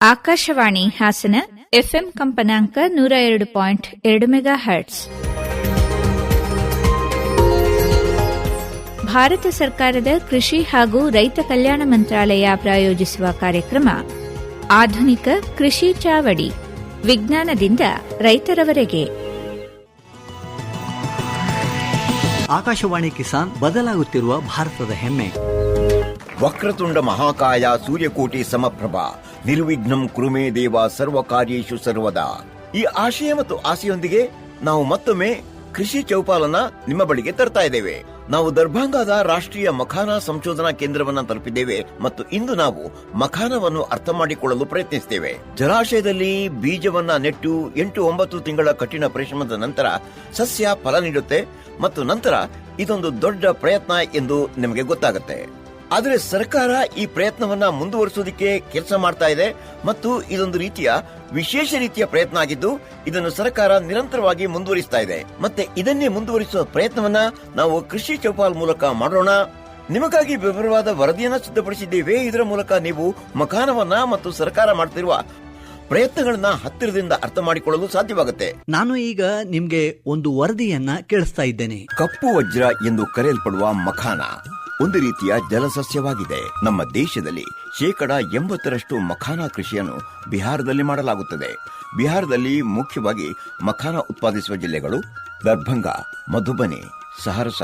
Akashvani Hassan FM ಕಂಪನಾಂಕ ನೂರ ಎರಡು ಪಾಯಿಂಟ್ ಎರಡು ಮೆಗಾ ಹರ್ಟ್ಸ್ ಭಾರತ ಸರ್ಕಾರದ ಕೃಷಿ ಹಾಗೂ ರೈತ ಕಲ್ಯಾಣ ಮಂತ್ರಾಲಯ ಪ್ರಾಯೋಜಿಸುವ ಕಾರ್ಯಕ್ರಮ, ಆಧುನಿಕ ಕೃಷಿ ಚಾವಡಿ, ವಿಜ್ಞಾನದಿಂದ ರೈತರವರೆಗೆ. ಆಕಾಶವಾಣಿ ಕಿಸಾನ್ ಬದಲಾಗುತ್ತಿರುವ ಭಾರತದ ಹೆಮ್ಮೆ. ವಕ್ರತುಂಡ ಮಹಾಕಾಯ ಸೂರ್ಯಕೋಟಿ ಸಮಪ್ರಭ. ನಿರ್ವಿಘ್ನಂ ಕುರುಮೇ ದೇವ ಸರ್ವ ಕಾರ್ಯೇಶು ಸರ್ವದಾ. ಈ ಆಶಯ ಮತ್ತು ಆಸೆಯೊಂದಿಗೆ ನಾವು ಮತ್ತೊಮ್ಮೆ ಕೃಷಿ ಚೌಪಾಲನ ನಿಮ್ಮ ಬಳಿಗೆ ತರ್ತಾ ಇದ್ದೇವೆ. ನಾವು ದರ್ಭಾಂಗದ ರಾಷ್ಟ್ರೀಯ ಮಖಾನ ಸಂಶೋಧನಾ ಕೇಂದ್ರವನ್ನ ತಲುಪಿದ್ದೇವೆ ಮತ್ತು ಇಂದು ನಾವು ಮಖಾನವನ್ನು ಅರ್ಥ ಮಾಡಿಕೊಳ್ಳಲು ಪ್ರಯತ್ನಿಸುತ್ತೇವೆ. ಜಲಾಶಯದಲ್ಲಿ ಬೀಜವನ್ನ ನೆಟ್ಟು ಎಂಟು ಒಂಬತ್ತು ತಿಂಗಳ ಕಠಿಣ ಪರಿಶ್ರಮದ ನಂತರ ಸಸ್ಯ ಫಲ ನೀಡುತ್ತೆ ಮತ್ತು ನಂತರ ಇದೊಂದು ದೊಡ್ಡ ಪ್ರಯತ್ನ ಎಂದು ನಿಮಗೆ ಗೊತ್ತಾಗುತ್ತೆ. ಆದರೆ ಸರ್ಕಾರ ಈ ಪ್ರಯತ್ನವನ್ನ ಮುಂದುವರಿಸೋದಕ್ಕೆ ಕೆಲಸ ಮಾಡ್ತಾ ಇದೆ ಮತ್ತು ಇದೊಂದು ರೀತಿಯ ವಿಶೇಷ ರೀತಿಯ ಪ್ರಯತ್ನ ಆಗಿದ್ದು ಇದನ್ನು ಸರ್ಕಾರ ನಿರಂತರವಾಗಿ ಮುಂದುವರಿಸ್ತಾ ಇದೆ. ಮತ್ತೆ ಇದನ್ನೇ ಮುಂದುವರಿಸುವ ಪ್ರಯತ್ನವನ್ನ ನಾವು ಕೃಷಿ ಚೌಪಾಲ್ ಮೂಲಕ ಮಾಡೋಣ. ನಿಮಗಾಗಿ ವಿವರವಾದ ವರದಿಯನ್ನ ಸಿದ್ಧಪಡಿಸಿದ್ದೇವೆ. ಇದರ ಮೂಲಕ ನೀವು ಮಕಾನವನ್ನ ಮತ್ತು ಸರ್ಕಾರ ಮಾಡ್ತಿರುವ ಪ್ರಯತ್ನಗಳನ್ನ ಹತ್ತಿರದಿಂದ ಅರ್ಥ ಮಾಡಿಕೊಳ್ಳಲು ಸಾಧ್ಯವಾಗುತ್ತೆ. ನಾನು ಈಗ ನಿಮ್ಗೆ ಒಂದು ವರದಿಯನ್ನ ಕೇಳಿಸ್ತಾ ಇದ್ದೇನೆ. ಕಪ್ಪು ವಜ್ರ ಎಂದು ಕರೆಯಲ್ಪಡುವ ಮಖಾನ ಒಂದು ರೀತಿಯ ಜಲಸಸ್ಯವಾಗಿದೆ. ನಮ್ಮ ದೇಶದಲ್ಲಿ ಶೇಕಡ ಎಂಬತ್ತರಷ್ಟು ಮಖಾನ ಕೃಷಿಯನ್ನು ಬಿಹಾರದಲ್ಲಿ ಮಾಡಲಾಗುತ್ತದೆ. ಬಿಹಾರದಲ್ಲಿ ಮುಖ್ಯವಾಗಿ ಮಖಾನ ಉತ್ಪಾದಿಸುವ ಜಿಲ್ಲೆಗಳು ದರ್ಭಂಗ ಮಧುಬನಿ ಸಹರಸ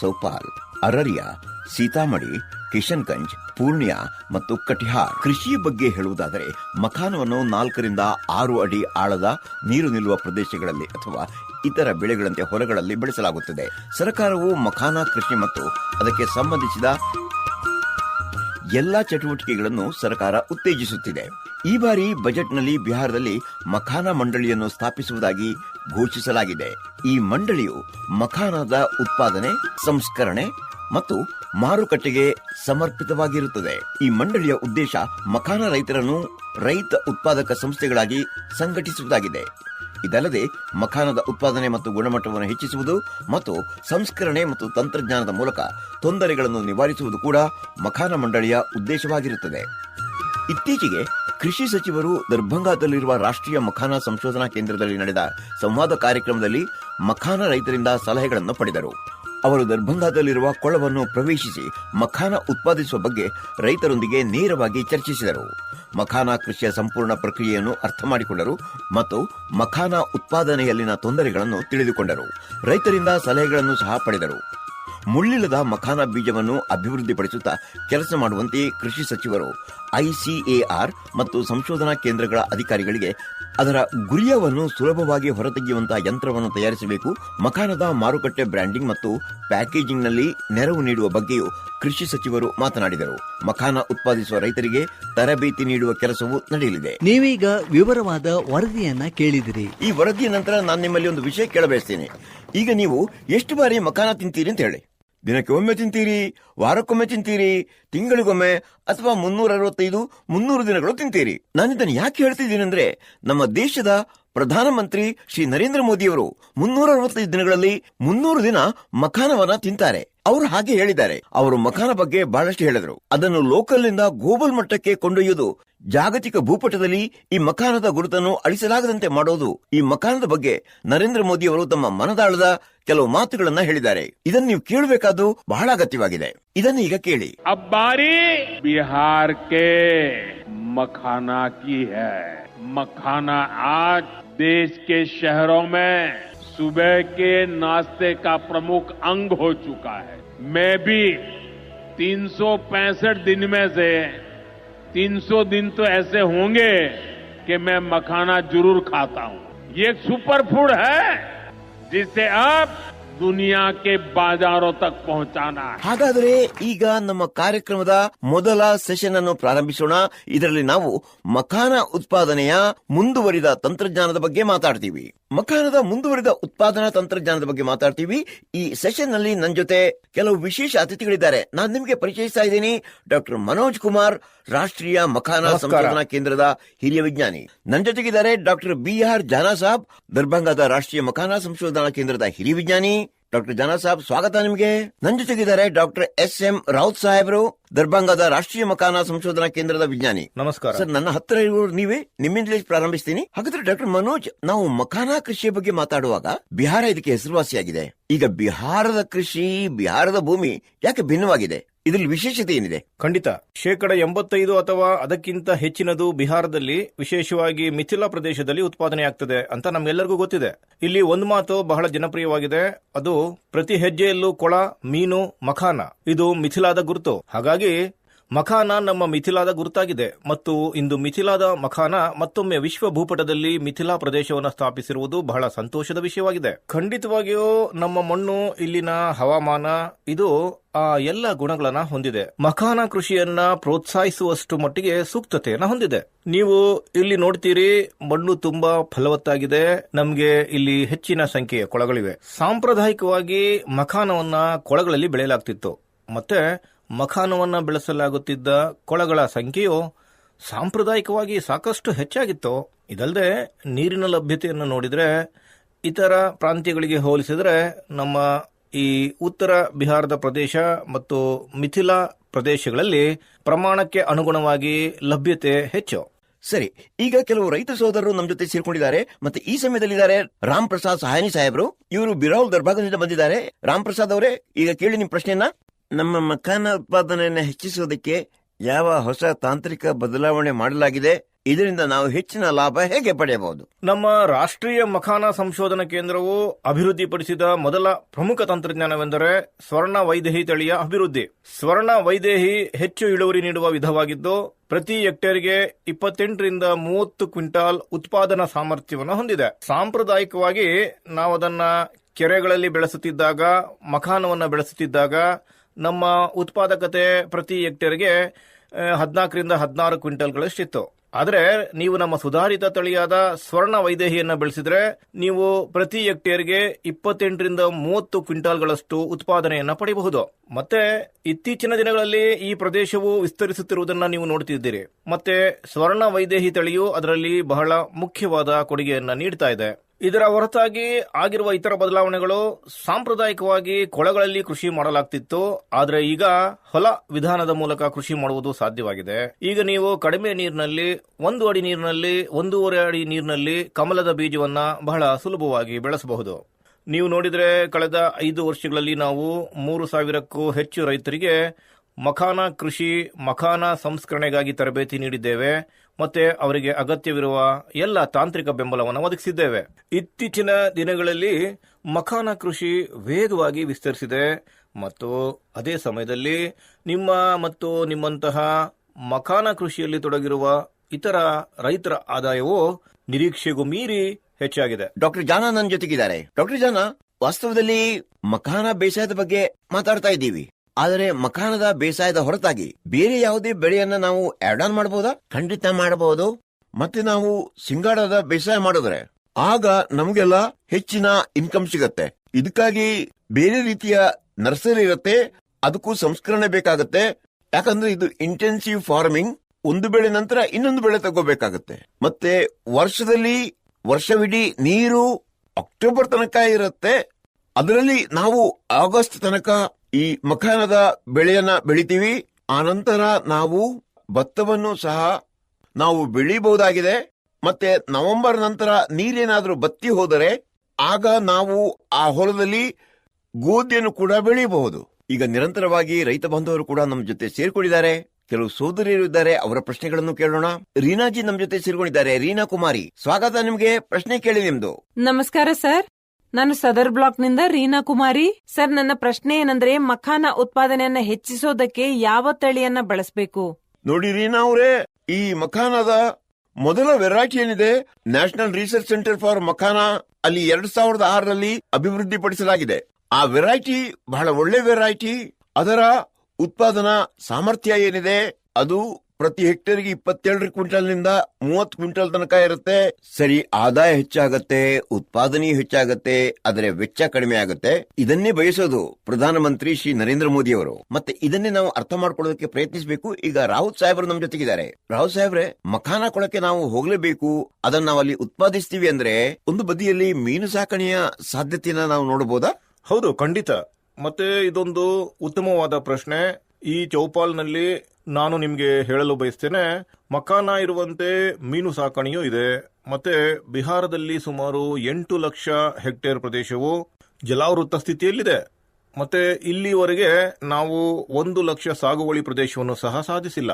ಸೌಪಾಲ್ ಅರರಿಯಾ ಸೀತಾಮಡಿ ಕಿಶನ್ಗಂಜ್ ಪೂರ್ಣಿಯಾ ಮತ್ತು ಕಟಿಹಾರ್. ಕೃಷಿ ಬಗ್ಗೆ ಹೇಳುವುದಾದರೆ, ಮಖಾನವನ್ನು ನಾಲ್ಕರಿಂದ ಆರು ಅಡಿ ಆಳದ ನೀರು ನಿಲ್ಲುವ ಪ್ರದೇಶಗಳಲ್ಲಿ ಅಥವಾ ಇತರ ಬೆಳೆಗಳಂತೆ ಹೊಲಗಳಲ್ಲಿ ಬೆಳೆಸಲಾಗುತ್ತದೆ. ಸರ್ಕಾರವು ಮಖಾನ ಕೃಷಿ ಮತ್ತು ಅದಕ್ಕೆ ಸಂಬಂಧಿಸಿದ ಎಲ್ಲಾ ಚಟುವಟಿಕೆಗಳನ್ನು ಸರ್ಕಾರ ಉತ್ತೇಜಿಸುತ್ತಿದೆ. ಈ ಬಾರಿ ಬಜೆಟ್ನಲ್ಲಿ ಬಿಹಾರದಲ್ಲಿ ಮಖಾನ ಮಂಡಳಿಯನ್ನು ಸ್ಥಾಪಿಸುವುದಾಗಿ ಘೋಷಿಸಲಾಗಿದೆ. ಈ ಮಂಡಳಿಯು ಮಖಾನದ ಉತ್ಪಾದನೆ, ಸಂಸ್ಕರಣೆ ಮತ್ತು ಮಾರುಕಟ್ಟೆಗೆ ಸಮರ್ಪಿತವಾಗಿರುತ್ತದೆ. ಈ ಮಂಡಳಿಯ ಉದ್ದೇಶ ಮಖಾನ ರೈತರನ್ನು ರೈತ ಉತ್ಪಾದಕ ಸಂಸ್ಥೆಗಳಾಗಿ ಸಂಘಟಿಸುವುದಾಗಿದೆ. ಇದಲ್ಲದೆ ಮಖಾನದ ಉತ್ಪಾದನೆ ಮತ್ತು ಗುಣಮಟ್ಟವನ್ನು ಹೆಚ್ಚಿಸುವುದು ಮತ್ತು ಸಂಸ್ಕರಣೆ ಮತ್ತು ತಂತ್ರಜ್ಞಾನದ ಮೂಲಕ ತೊಂದರೆಗಳನ್ನು ನಿವಾರಿಸುವುದು ಕೂಡ ಮಖಾನ ಮಂಡಳಿಯ ಉದ್ದೇಶವಾಗಿರುತ್ತದೆ. ಇತ್ತೀಚೆಗೆ ಕೃಷಿ ಸಚಿವರು ದರ್ಭಂಗಾದಲ್ಲಿರುವ ರಾಷ್ಟ್ರೀಯ ಮಖಾನ ಸಂಶೋಧನಾ ಕೇಂದ್ರದಲ್ಲಿ ನಡೆದ ಸಂವಾದ ಕಾರ್ಯಕ್ರಮದಲ್ಲಿ ಮಖಾನ ರೈತರಿಂದ ಸಲಹೆಗಳನ್ನು ಪಡೆದರು. ಅವರು ದರ್ಭಂಗಾದಲ್ಲಿರುವ ಕೊಳವನ್ನು ಪ್ರವೇಶಿಸಿ ಮಖಾನ ಉತ್ಪಾದಿಸುವ ಬಗ್ಗೆ ರೈತರೊಂದಿಗೆ ನೇರವಾಗಿ ಚರ್ಚಿಸಿದರು. ಮಖಾನ ಕೃಷಿಯ ಸಂಪೂರ್ಣ ಪ್ರಕ್ರಿಯೆಯನ್ನು ಅರ್ಥ ಮಾಡಿಕೊಂಡರು ಮತ್ತು ಮಖಾನ ಉತ್ಪಾದನೆಯಲ್ಲಿನ ತೊಂದರೆಗಳನ್ನು ತಿಳಿದುಕೊಂಡರು. ರೈತರಿಂದ ಸಲಹೆಗಳನ್ನು ಸಹ ಪಡೆದರು. ಮುಳ್ಳಿಲ್ಲದ ಮಖಾನ ಬೀಜವನ್ನು ಅಭಿವೃದ್ಧಿಪಡಿಸುತ್ತಾ ಕೆಲಸ ಮಾಡುವಂತೆ ಕೃಷಿ ಸಚಿವರು, ಐಸಿಎಆರ್ ಮತ್ತು ಸಂಶೋಧನಾ ಕೇಂದ್ರಗಳ ಅಧಿಕಾರಿಗಳಿಗೆ ಅದರ ಗುರಿಯವನ್ನು ಸುಲಭವಾಗಿ ಹೊರತೆಗೆಯುವಂತಹ ಯಂತ್ರವನ್ನು ತಯಾರಿಸಬೇಕು. ಮಖಾನದ ಮಾರುಕಟ್ಟೆ ಬ್ರ್ಯಾಂಡಿಂಗ್ ಮತ್ತು ಪ್ಯಾಕೇಜಿಂಗ್ನಲ್ಲಿ ನೆರವು ನೀಡುವ ಬಗ್ಗೆಯೂ ಕೃಷಿ ಸಚಿವರು ಮಾತನಾಡಿದರು. ಮಖಾನ ಉತ್ಪಾದಿಸುವ ರೈತರಿಗೆ ತರಬೇತಿ ನೀಡುವ ಕೆಲಸವೂ ನಡೆಯಲಿದೆ. ನೀವೀಗ ವಿವರವಾದ ವರದಿಯನ್ನ ಕೇಳಿದಿರಿ. ಈ ವರದಿಯ ನಂತರ ನಾನು ನಿಮ್ಮಲ್ಲಿ ಒಂದು ವಿಷಯ ಕೇಳಬಯಸ್ತೇನೆ. ಈಗ ನೀವು ಎಷ್ಟು ಬಾರಿ ಮಖಾನ ತಿಂತೀರಿ ಅಂತ ಹೇಳಿ. ದಿನಕ್ಕೆ ಒಮ್ಮೆ ತಿಂತೀರಿ, ವಾರಕ್ಕೊಮ್ಮೆ ತಿಂತೀರಿ, ತಿಂಗಳಿಗೊಮ್ಮೆ ಅಥವಾ ಮುನ್ನೂರ ಅರವತ್ತೈದು ಮುನ್ನೂರು ದಿನಗಳು ತಿಂತೀರಿ. ನಾನು ಇದನ್ನು ಯಾಕೆ ಹೇಳ್ತಿದ್ದೀನಿ ಅಂದ್ರೆ, ನಮ್ಮ ದೇಶದ ಪ್ರಧಾನಮಂತ್ರಿ ಶ್ರೀ ನರೇಂದ್ರ ಮೋದಿಯವರು ಮುನ್ನೂರ ಅರವತ್ತೈದು ದಿನಗಳಲ್ಲಿ ಮುನ್ನೂರು ದಿನ ಮಖಾನವನ್ನ ತಿಂತಾರೆ. ಅವರು ಹಾಗೆ ಹೇಳಿದ್ದಾರೆ. ಅವರು ಮಖಾನ ಬಗ್ಗೆ ಬಹಳಷ್ಟು ಹೇಳಿದರು. ಅದನ್ನು ಲೋಕಲ್ನಿಂದ ಗ್ಲೋಬಲ್ ಮಟ್ಟಕ್ಕೆ ಕೊಂಡೊಯ್ಯುವುದು ಜಾಗತಿಕ ಭೂಪಟದಲ್ಲಿ ಈ ಮಖಾನದ ಗುರುತನ್ನು ಅಳಿಸಲಾಗದಂತೆ ಮಾಡೋದು ಈ ಮಖಾನದ ಬಗ್ಗೆ ನರೇಂದ್ರ ಮೋದಿ ಅವರು ತಮ್ಮ ಮನದಾಳದ ಕೆಲವು ಮಾತುಗಳನ್ನ ಹೇಳಿದ್ದಾರೆ. ಇದನ್ನು ನೀವು ಕೇಳಬೇಕಾದ್ದು ಬಹಳ ಅಗತ್ಯವಾಗಿದೆ. ಇದನ್ನು ಈಗ ಕೇಳಿ. ಅಬ್ಬಾರಿ! ಬಿಹಾರ್ ಕೆ ಮಖಾನಾ ಕಿ ಹೈ. ಮಖಾನಾ ಆಜ್ देश के शहरों में सुबह के नाश्ते का प्रमुख अंग हो चुका है। मैं भी तीन सौ पैंसठ दिन में से 300 दिन तो ऐसे होंगे कि मैं मखाना ज़रूर खाता हूँ। ये एक सुपर फ़ूड है जिसे अब ದುನಿಯಾ ಬಾಜಾರೋ ತಕ್ ಪಹಚಾನ ಹಾಗಾದ್ರೆ ಈಗ ನಮ್ಮ ಕಾರ್ಯಕ್ರಮದ ಮೊದಲ ಸೆಷನ್ ಅನ್ನು ಪ್ರಾರಂಭಿಸೋಣ. ಇದರಲ್ಲಿ ನಾವು ಮಖಾನ ಉತ್ಪಾದನೆಯ ಮುಂದುವರಿದ ತಂತ್ರಜ್ಞಾನದ ಬಗ್ಗೆ ಮಾತಾಡ್ತೀವಿ. ಮಖಾನದ ಮುಂದುವರಿದ ಉತ್ಪಾದನಾ ತಂತ್ರಜ್ಞಾನದ ಬಗ್ಗೆ ಮಾತಾಡ್ತೀವಿ. ಈ ಸೆಷನ್ನಲ್ಲಿ ನನ್ನ ಜೊತೆ ಕೆಲವು ವಿಶೇಷ ಅತಿಥಿಗಳಿದ್ದಾರೆ. ನಾನು ನಿಮಗೆ ಪರಿಚಯಿಸ್ತಾ ಇದ್ದೀನಿ ಡಾಕ್ಟರ್ ಮನೋಜ್ ಕುಮಾರ್ ರಾಷ್ಟ್ರೀಯ ಮಖಾನ ಸಂಶೋಧನಾ ಕೇಂದ್ರದ ಹಿರಿಯ ವಿಜ್ಞಾನಿ. ನನ್ನ ಜೊತೆಗಿದ್ದಾರೆ doctor B R Jana Sab ದರ್ಭಂಗದ ರಾಷ್ಟ್ರೀಯ ಮಖಾನ ಸಂಶೋಧನಾ ಕೇಂದ್ರದ ಹಿರಿಯ ವಿಜ್ಞಾನಿ. ಡಾಕ್ಟರ್ ಜನ ಸಾಬ್ ಸ್ವಾಗತ ನಿಮಗೆ. ನನ್ನ ಜೊತೆಗಿದ್ದಾರೆ ಡಾಕ್ಟರ್ ಎಸ್ ಎಂ ರಾವುತ್ ಸಾಹೇಬರು ದರ್ಭಂಗದ ರಾಷ್ಟ್ರೀಯ ಮಕಾನ ಸಂಶೋಧನಾ ಕೇಂದ್ರದ ವಿಜ್ಞಾನಿ. ನಮಸ್ಕಾರ. ಸರ್ ನನ್ನ ಹತ್ತಿರ ಇರುವವರು ನೀವೇ? ನಿಮ್ಮಿಂದಲೇ ಪ್ರಾರಂಭಿಸ್ತೀನಿ. ಹಾಗಾದ್ರೆ ಡಾಕ್ಟರ್ ಮನೋಜ್ ನಾವು ಮಕಾನ ಕೃಷಿಯ ಬಗ್ಗೆ ಮಾತಾಡುವಾಗ ಬಿಹಾರ ಇದಕ್ಕೆ ಹೆಸರುವಾಸಿಯಾಗಿದೆ. ಈಗ ಬಿಹಾರದ ಕೃಷಿ ಬಿಹಾರದ ಭೂಮಿ ಯಾಕೆ ಭಿನ್ನವಾಗಿದೆ? ಇದರಲ್ಲಿ ವಿಶೇಷತೆ ಏನಿದೆ? ಖಂಡಿತ. ಶೇಕಡ ಎಂಬತ್ತೈದು ಅಥವಾ ಅದಕ್ಕಿಂತ ಹೆಚ್ಚಿನದು ಬಿಹಾರದಲ್ಲಿ ವಿಶೇಷವಾಗಿ ಮಿಥಿಲಾ ಪ್ರದೇಶದಲ್ಲಿ ಉತ್ಪಾದನೆಯಾಗ್ತದೆ ಅಂತ ನಮ್ಗೆಲ್ಲರಿಗೂ ಗೊತ್ತಿದೆ. ಇಲ್ಲಿ ಒಂದು ಮಾತು ಬಹಳ ಜನಪ್ರಿಯವಾಗಿದೆ. ಅದು ಪ್ರತಿ ಹೆಜ್ಜೆಯಲ್ಲೂ ಕೊಳ, ಮೀನು, ಮಖಾನ. ಇದು ಮಿಥಿಲಾದ ಗುರುತು. ಹಾಗಾಗಿ ಮಖಾನ ನಮ್ಮ ಮಿಥಿಲಾದ ಗುರುತಾಗಿದೆ ಮತ್ತು ಇಂದು ಮಿಥಿಲಾದ ಮಖಾನ ಮತ್ತೊಮ್ಮೆ ವಿಶ್ವ ಭೂಪಟದಲ್ಲಿ ಮಿಥಿಲಾ ಪ್ರದೇಶವನ್ನು ಸ್ಥಾಪಿಸಿರುವುದು ಬಹಳ ಸಂತೋಷದ ವಿಷಯವಾಗಿದೆ. ಖಂಡಿತವಾಗಿಯೂ ನಮ್ಮ ಮಣ್ಣು, ಇಲ್ಲಿನ ಹವಾಮಾನ, ಇದು ಆ ಎಲ್ಲ ಗುಣಗಳನ್ನ ಹೊಂದಿದೆ. ಮಖಾನ ಕೃಷಿಯನ್ನ ಪ್ರೋತ್ಸಾಹಿಸುವಷ್ಟು ಮಟ್ಟಿಗೆ ಸೂಕ್ತತೆಯನ್ನು ಹೊಂದಿದೆ. ನೀವು ಇಲ್ಲಿ ನೋಡ್ತೀರಿ, ಮಣ್ಣು ತುಂಬಾ ಫಲವತ್ತಾಗಿದೆ, ನಮಗೆ ಇಲ್ಲಿ ಹೆಚ್ಚಿನ ಸಂಖ್ಯೆಯ ಕೊಳಗಳಿವೆ. ಸಾಂಪ್ರದಾಯಿಕವಾಗಿ ಮಖಾನವನ್ನ ಕೊಳಗಳಲ್ಲಿ ಬೆಳೆಯಲಾಗ್ತಿತ್ತು. ಮತ್ತೆ ಮಖಾನವನ್ನ ಬೆಳೆಸಲಾಗುತ್ತಿದ್ದ ಕೊಳಗಳ ಸಂಖ್ಯೆಯು ಸಾಂಪ್ರದಾಯಿಕವಾಗಿ ಸಾಕಷ್ಟು ಹೆಚ್ಚಾಗಿತ್ತು. ಇದಲ್ಲದೆ ನೀರಿನ ಲಭ್ಯತೆಯನ್ನು ನೋಡಿದರೆ, ಇತರ ಪ್ರಾಂತ್ಯಗಳಿಗೆ ಹೋಲಿಸಿದರೆ ನಮ್ಮ ಈ ಉತ್ತರ ಬಿಹಾರದ ಪ್ರದೇಶ ಮತ್ತು ಮಿಥಿಲಾ ಪ್ರದೇಶಗಳಲ್ಲಿ ಪ್ರಮಾಣಕ್ಕೆ ಅನುಗುಣವಾಗಿ ಲಭ್ಯತೆ ಹೆಚ್ಚು. ಸರಿ, ಈಗ ಕೆಲವು ರೈತ ಸೋದರರು ನಮ್ಮ ಜೊತೆ ಸೇರ್ಕೊಂಡಿದ್ದಾರೆ ಮತ್ತೆ ಈ ಸಮಯದಲ್ಲಿದ್ದಾರೆ ರಾಮ್ ಪ್ರಸಾದ್ ಸಹಾಯನಿ ಸಾಹೇಬರು. ಇವರು ಬಿರೌಲ್ ದರ್ಭಾಗದಿಂದ ಬಂದಿದ್ದಾರೆ. ರಾಮ್ ಪ್ರಸಾದ್ ಅವರೇ, ಈಗ ಕೇಳಿ ನಿಮ್ಮ ಪ್ರಶ್ನೆಯನ್ನ. ನಮ್ಮ ಮಖಾನ ಉತ್ಪಾದನೆಯನ್ನು ಹೆಚ್ಚಿಸುವುದಕ್ಕೆ ಯಾವ ಹೊಸ ತಾಂತ್ರಿಕ ಬದಲಾವಣೆ ಮಾಡಲಾಗಿದೆ? ಇದರಿಂದ ನಾವು ಹೆಚ್ಚಿನ ಲಾಭ ಹೇಗೆ ಪಡೆಯಬಹುದು? ನಮ್ಮ ರಾಷ್ಟ್ರೀಯ ಮಖಾನ ಸಂಶೋಧನಾ ಕೇಂದ್ರವು ಅಭಿವೃದ್ಧಿಪಡಿಸಿದ ಮೊದಲ ಪ್ರಮುಖ ತಂತ್ರಜ್ಞಾನವೆಂದರೆ ಸ್ವರ್ಣ ವೈದೇಹಿ ತಳಿಯ ಅಭಿವೃದ್ಧಿ. ಸ್ವರ್ಣ ವೈದೇಹಿ ಹೆಚ್ಚು ಇಳುವರಿ ನೀಡುವ ವಿಧವಾಗಿದ್ದು, ಪ್ರತಿ ಹೆಕ್ಟೇರ್ಗೆ ಇಪ್ಪತ್ತೆಂಟರಿಂದ ಮೂವತ್ತು ಕ್ವಿಂಟಾಲ್ ಉತ್ಪಾದನಾ ಸಾಮರ್ಥ್ಯವನ್ನು ಹೊಂದಿದೆ. ಸಾಂಪ್ರದಾಯಿಕವಾಗಿ ನಾವು ಅದನ್ನ ಕೆರೆಗಳಲ್ಲಿ ಬೆಳೆಸುತ್ತಿದ್ದಾಗ, ಮಖಾನವನ್ನು ಬೆಳೆಸುತ್ತಿದ್ದಾಗ ನಮ್ಮ ಉತ್ಪಾದಕತೆ ಪ್ರತಿ ಹೆಕ್ಟೇರ್ಗೆ ಹದಿನಾಲ್ಕರಿಂದ ಹದಿನಾರು ಕ್ವಿಂಟಲ್ಗಳಷ್ಟಿತ್ತು. ಆದರೆ ನೀವು ನಮ್ಮ ಸುಧಾರಿತ ತಳಿಯಾದ ಸ್ವರ್ಣ ವೈದೇಹಿಯನ್ನು ಬೆಳೆಸಿದ್ರೆ ನೀವು ಪ್ರತಿ ಹೆಕ್ಟೇರ್ಗೆ ಇಪ್ಪತ್ತೆಂಟರಿಂದ ಮೂವತ್ತು ಕ್ವಿಂಟಾಲ್ಗಳಷ್ಟು ಉತ್ಪಾದನೆಯನ್ನು ಪಡೆಯಬಹುದು ಮತ್ತೆ ಇತ್ತೀಚಿನ ದಿನಗಳಲ್ಲಿ ಈ ಪ್ರದೇಶವು ವಿಸ್ತರಿಸುತ್ತಿರುವುದನ್ನು ನೀವು ನೋಡ್ತಿದ್ದೀರಿ. ಮತ್ತೆ ಸ್ವರ್ಣ ವೈದೇಹಿ ತಳಿಯು ಅದರಲ್ಲಿ ಬಹಳ ಮುಖ್ಯವಾದ ಕೊಡುಗೆಯನ್ನು ನೀಡ್ತಾ ಇದೆ. ಇದರ ಹೊರತಾಗಿ ಆಗಿರುವ ಇತರ ಬದಲಾವಣೆಗಳು ಸಾಂಪ್ರದಾಯಿಕವಾಗಿ ಕೊಳಗಳಲ್ಲಿ ಕೃಷಿ ಮಾಡಲಾಗ್ತಿತ್ತು. ಆದರೆ ಈಗ ಹೊಲ ವಿಧಾನದ ಮೂಲಕ ಕೃಷಿ ಮಾಡುವುದು ಸಾಧ್ಯವಾಗಿದೆ. ಈಗ ನೀವು ಕಡಿಮೆ ನೀರಿನಲ್ಲಿ, ಒಂದು ಅಡಿ ನೀರಿನಲ್ಲಿ, ಒಂದೂವರೆ ಅಡಿ ನೀರಿನಲ್ಲಿ ಕಮಲದ ಬೀಜವನ್ನ ಬಹಳ ಸುಲಭವಾಗಿ ಬೆಳೆಸಬಹುದು. ನೀವು ನೋಡಿದರೆ ಕಳೆದ ಐದು ವರ್ಷಗಳಲ್ಲಿ ನಾವು ಮೂರು ಸಾವಿರಕ್ಕೂ ಹೆಚ್ಚು ರೈತರಿಗೆ ಮಖಾನ ಕೃಷಿ, ಮಖಾನ ಸಂಸ್ಕರಣೆಗಾಗಿ ತರಬೇತಿ ನೀಡಿದ್ದೇವೆ. ಮತ್ತೆ ಅವರಿಗೆ ಅಗತ್ಯವಿರುವ ಎಲ್ಲ ತಾಂತ್ರಿಕ ಬೆಂಬಲವನ್ನು ಒದಗಿಸಿದ್ದೇವೆ. ಇತ್ತೀಚಿನ ದಿನಗಳಲ್ಲಿ ಮಖಾನ ಕೃಷಿ ವೇಗವಾಗಿ ವಿಸ್ತರಿಸಿದೆ ಮತ್ತು ಅದೇ ಸಮಯದಲ್ಲಿ ನಿಮ್ಮ ಮತ್ತು ನಿಮ್ಮಂತಹ ಮಖಾನ ಕೃಷಿಯಲ್ಲಿ ತೊಡಗಿರುವ ಇತರ ರೈತರ ಆದಾಯವು ನಿರೀಕ್ಷೆಗೂ ಮೀರಿ ಹೆಚ್ಚಾಗಿದೆ. ಡಾಕ್ಟರ್ ಜಾನಾ ನನ್ನ ಜೊತೆಗಿದ್ದಾರೆ. ಡಾಕ್ಟರ್ ಜಾನಾ, ವಾಸ್ತವದಲ್ಲಿ ಮಖಾನ ಬೇಸಾಯದ ಬಗ್ಗೆ ಮಾತಾಡ್ತಾ ಇದ್ದೀವಿ. ಆದರೆ ಮಖಾನದ ಬೇಸಾಯದ ಹೊರತಾಗಿ ಬೇರೆ ಯಾವುದೇ ಬೆಳೆಯನ್ನ ನಾವು ಆಡ್ ಆನ್ ಮಾಡಬಹುದಾ? ಖಂಡಿತ ಮಾಡಬಹುದು. ಮತ್ತೆ ನಾವು ಸಿಂಗಾಡದ ಬೇಸಾಯ ಮಾಡಿದ್ರೆ ಆಗ ನಮಗೆಲ್ಲ ಹೆಚ್ಚಿನ ಇನ್ಕಮ್ ಸಿಗತ್ತೆ. ಇದಕ್ಕಾಗಿ ಬೇರೆ ರೀತಿಯ ನರ್ಸರಿ ಇರುತ್ತೆ, ಅದಕ್ಕೂ ಸಂಸ್ಕರಣೆ ಬೇಕಾಗುತ್ತೆ. ಯಾಕಂದ್ರೆ ಇದು ಇಂಟೆನ್ಸಿವ್ ಫಾರ್ಮಿಂಗ್ ಒಂದು ಬೆಳೆ ನಂತರ ಇನ್ನೊಂದು ಬೆಳೆ ತಗೋಬೇಕಾಗುತ್ತೆ. ಮತ್ತೆ ವರ್ಷದಲ್ಲಿ ವರ್ಷವಿಡೀ ನೀರು ಅಕ್ಟೋಬರ್ ತನಕ ಇರುತ್ತೆ. ಅದರಲ್ಲಿ ನಾವು ಆಗಸ್ಟ್ ತನಕ ಈ ಮಖಾನದ ಬೆಳೆಯನ್ನ ಬೆಳಿತೀವಿ ಆನಂತರ ನಾವು ಭತ್ತವನ್ನು ಸಹ ನಾವು ಬೆಳಿಬಹುದಾಗಿದೆ. ಮತ್ತೆ ನವೆಂಬರ್ ನಂತರ ನೀರೇನಾದರೂ ಬತ್ತಿ ಹೋದರೆ, ಆಗ ನಾವು ಆ ಹೊಲದಲ್ಲಿ ಗೋಧಿಯನ್ನು ಕೂಡ ಬೆಳೆಯಬಹುದು ಈಗ ನಿರಂತರವಾಗಿ ರೈತ ಬಾಂಧವರು ಕೂಡ ನಮ್ಮ ಜೊತೆ ಸೇರ್ಕೊಂಡಿದ್ದಾರೆ. ಕೆಲವು ಸೋದರಿಯರು ಇದ್ದಾರೆ, ಅವರ ಪ್ರಶ್ನೆಗಳನ್ನು ಕೇಳೋಣ. ರೀನಾಜಿ ನಮ್ಮ ಜೊತೆ ಸೇರ್ಕೊಂಡಿದ್ದಾರೆ. ರೀನಾ ಕುಮಾರಿ, ಸ್ವಾಗತ ನಿಮ್ಗೆ. ಪ್ರಶ್ನೆ ಕೇಳಿ ನಿಮ್ದು. ನಮಸ್ಕಾರ ಸರ್. ನಾನು ಸದರ್ ಬ್ಲಾಕ್ನಿಂದ ರೀನಾ ಕುಮಾರಿ. ಸರ್, ನನ್ನ ಪ್ರಶ್ನೆ ಏನಂದ್ರೆ ಮಖಾನ ಉತ್ಪಾದನೆಯನ್ನ ಹೆಚ್ಚಿಸೋದಕ್ಕೆ ಯಾವ ತಳಿಯನ್ನ ಬಳಸಬೇಕು? ನೋಡಿ ರೀನಾ ಅವರೇ, ಈ ಮಖಾನದ ಮೊದಲ ವೆರೈಟಿ ಏನಿದೆ? National research centre for makhana ಅಲ್ಲಿ ಎರಡ್ ಸಾವಿರದ ಆರರಲ್ಲಿ ಅಭಿವೃದ್ಧಿಪಡಿಸಲಾಗಿದೆ. ಆ ವೆರೈಟಿ ಬಹಳ ಒಳ್ಳೆ ವೆರೈಟಿ. ಅದರ ಉತ್ಪಾದನಾ ಸಾಮರ್ಥ್ಯ ಏನಿದೆ? ಅದು ಪ್ರತಿ ಹೆಕ್ಟೇರ್ಗೆ ಇಪ್ಪತ್ತೆರಡು ಕ್ವಿಂಟಲ್ನಿಂದ ಮೂವತ್ತು ಕ್ವಿಂಟಲ್ ತನಕ ಇರುತ್ತೆ. ಸರಿ, ಆದಾಯ ಹೆಚ್ಚಾಗತ್ತೆ ಉತ್ಪಾದನೆ ಹೆಚ್ಚಾಗತ್ತೆ, ಆದರೆ ವೆಚ್ಚ ಕಡಿಮೆ ಆಗುತ್ತೆ. ಇದನ್ನೇ ಬಯಸೋದು ಪ್ರಧಾನಮಂತ್ರಿ ಶ್ರೀ ನರೇಂದ್ರ ಮೋದಿ ಅವರು. ಮತ್ತೆ ಇದನ್ನೇ ನಾವು ಅರ್ಥ ಮಾಡ್ಕೊಳ್ಳೋದಕ್ಕೆ ಪ್ರಯತ್ನಿಸಬೇಕು. ಈಗ ರಾಹುಲ್ ಸಾಹೇಬರು ನಮ್ಮ ಜೊತೆಗಿದ್ದಾರೆ. ರಾಹುಲ್ ಸಾಹೇಬ್ರೆ, ಮಖಾನ ಕೊಳಕ್ಕೆ ನಾವು ಹೋಗಲೇಬೇಕು. ಅದನ್ನ ನಾವು ಅಲ್ಲಿ ಉತ್ಪಾದಿಸ್ತೀವಿ ಅಂದ್ರೆ ಒಂದು ಬದಿಯಲ್ಲಿ ಮೀನು ಸಾಕಣೆಯ ಸಾಧ್ಯತೆಯನ್ನ ನಾವು ನೋಡಬಹುದಾ ಹೌದು, ಖಂಡಿತ. ಮತ್ತೆ ಇದೊಂದು ಉತ್ತಮವಾದ ಪ್ರಶ್ನೆ. ಈ ಚೌಪಾಲ್ನಲ್ಲಿ ನಾನು ನಿಮಗೆ ಹೇಳಲು ಬಯಸ್ತೇನೆ, ಮಕಾನ ಇರುವಂತೆ ಮೀನು ಸಾಕಣೆಯೂ ಇದೆ. ಮತ್ತೆ ಬಿಹಾರದಲ್ಲಿ ಸುಮಾರು ಎಂಟು ಲಕ್ಷ ಹೆಕ್ಟೇರ್ ಪ್ರದೇಶವು ಜಲಾವೃತ ಸ್ಥಿತಿಯಲ್ಲಿದೆ. ಮತ್ತೆ ಇಲ್ಲಿವರೆಗೆ ನಾವು ಒಂದು ಲಕ್ಷ ಸಾಗುವಳಿ ಪ್ರದೇಶವನ್ನು ಸಹ ಸಾಧಿಸಿಲ್ಲ.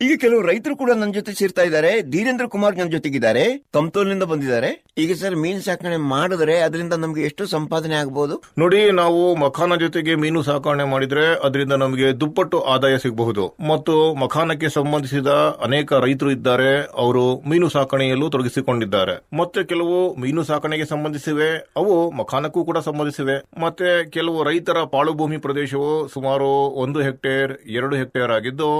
ಈಗ ಕೆಲವು ರೈತರು ಕೂಡ ನನ್ನ ಜೊತೆ ಸೇರ್ತಾ ಇದ್ದಾರೆ. ಧೀರೇಂದ್ರ ಕುಮಾರ್ ನನ್ನ ಜೊತೆಗಿದ್ದಾರೆ. ಕಮ್ತೋಲ್ನಿಂದ ಬಂದಿದ್ದಾರೆ. ಈಗ ಸರ್ ಮೀನು ಸಾಕಣೆ ಮಾಡಿದ್ರೆ ಅದರಿಂದ ನಮ್ಗೆ ಎಷ್ಟು ಸಂಪಾದನೆ ಆಗಬಹುದು ನೋಡಿ, ನಾವು ಮಖಾನ ಜೊತೆಗೆ ಮೀನು ಸಾಕಣೆ ಮಾಡಿದ್ರೆ ಅದರಿಂದ ನಮಗೆ ದುಪ್ಪಟ್ಟು ಆದಾಯ ಸಿಗಬಹುದು. ಮತ್ತು ಮಖಾನಕ್ಕೆ ಸಂಬಂಧಿಸಿದ ಅನೇಕ ರೈತರು ಇದ್ದಾರೆ. ಅವರು ಮೀನು ಸಾಕಣೆಯಲ್ಲೂ ತೊಡಗಿಸಿಕೊಂಡಿದ್ದಾರೆ. ಮತ್ತೆ ಕೆಲವು ಮೀನು ಸಾಕಣೆಗೆ ಸಂಬಂಧಿಸಿವೆ. ಅವು ಮಖಾನಕ್ಕೂ ಕೂಡ ಸಂಬಂಧಿಸಿವೆ. ಮತ್ತೆ ಕೆಲವು ರೈತರ ಪಾಳುಭೂಮಿ ಪ್ರದೇಶವು ಸುಮಾರು ಒಂದು ಹೆಕ್ಟೇರ್, ಎರಡು ಹೆಕ್ಟೇರ್ ಆಗಿದ್ದು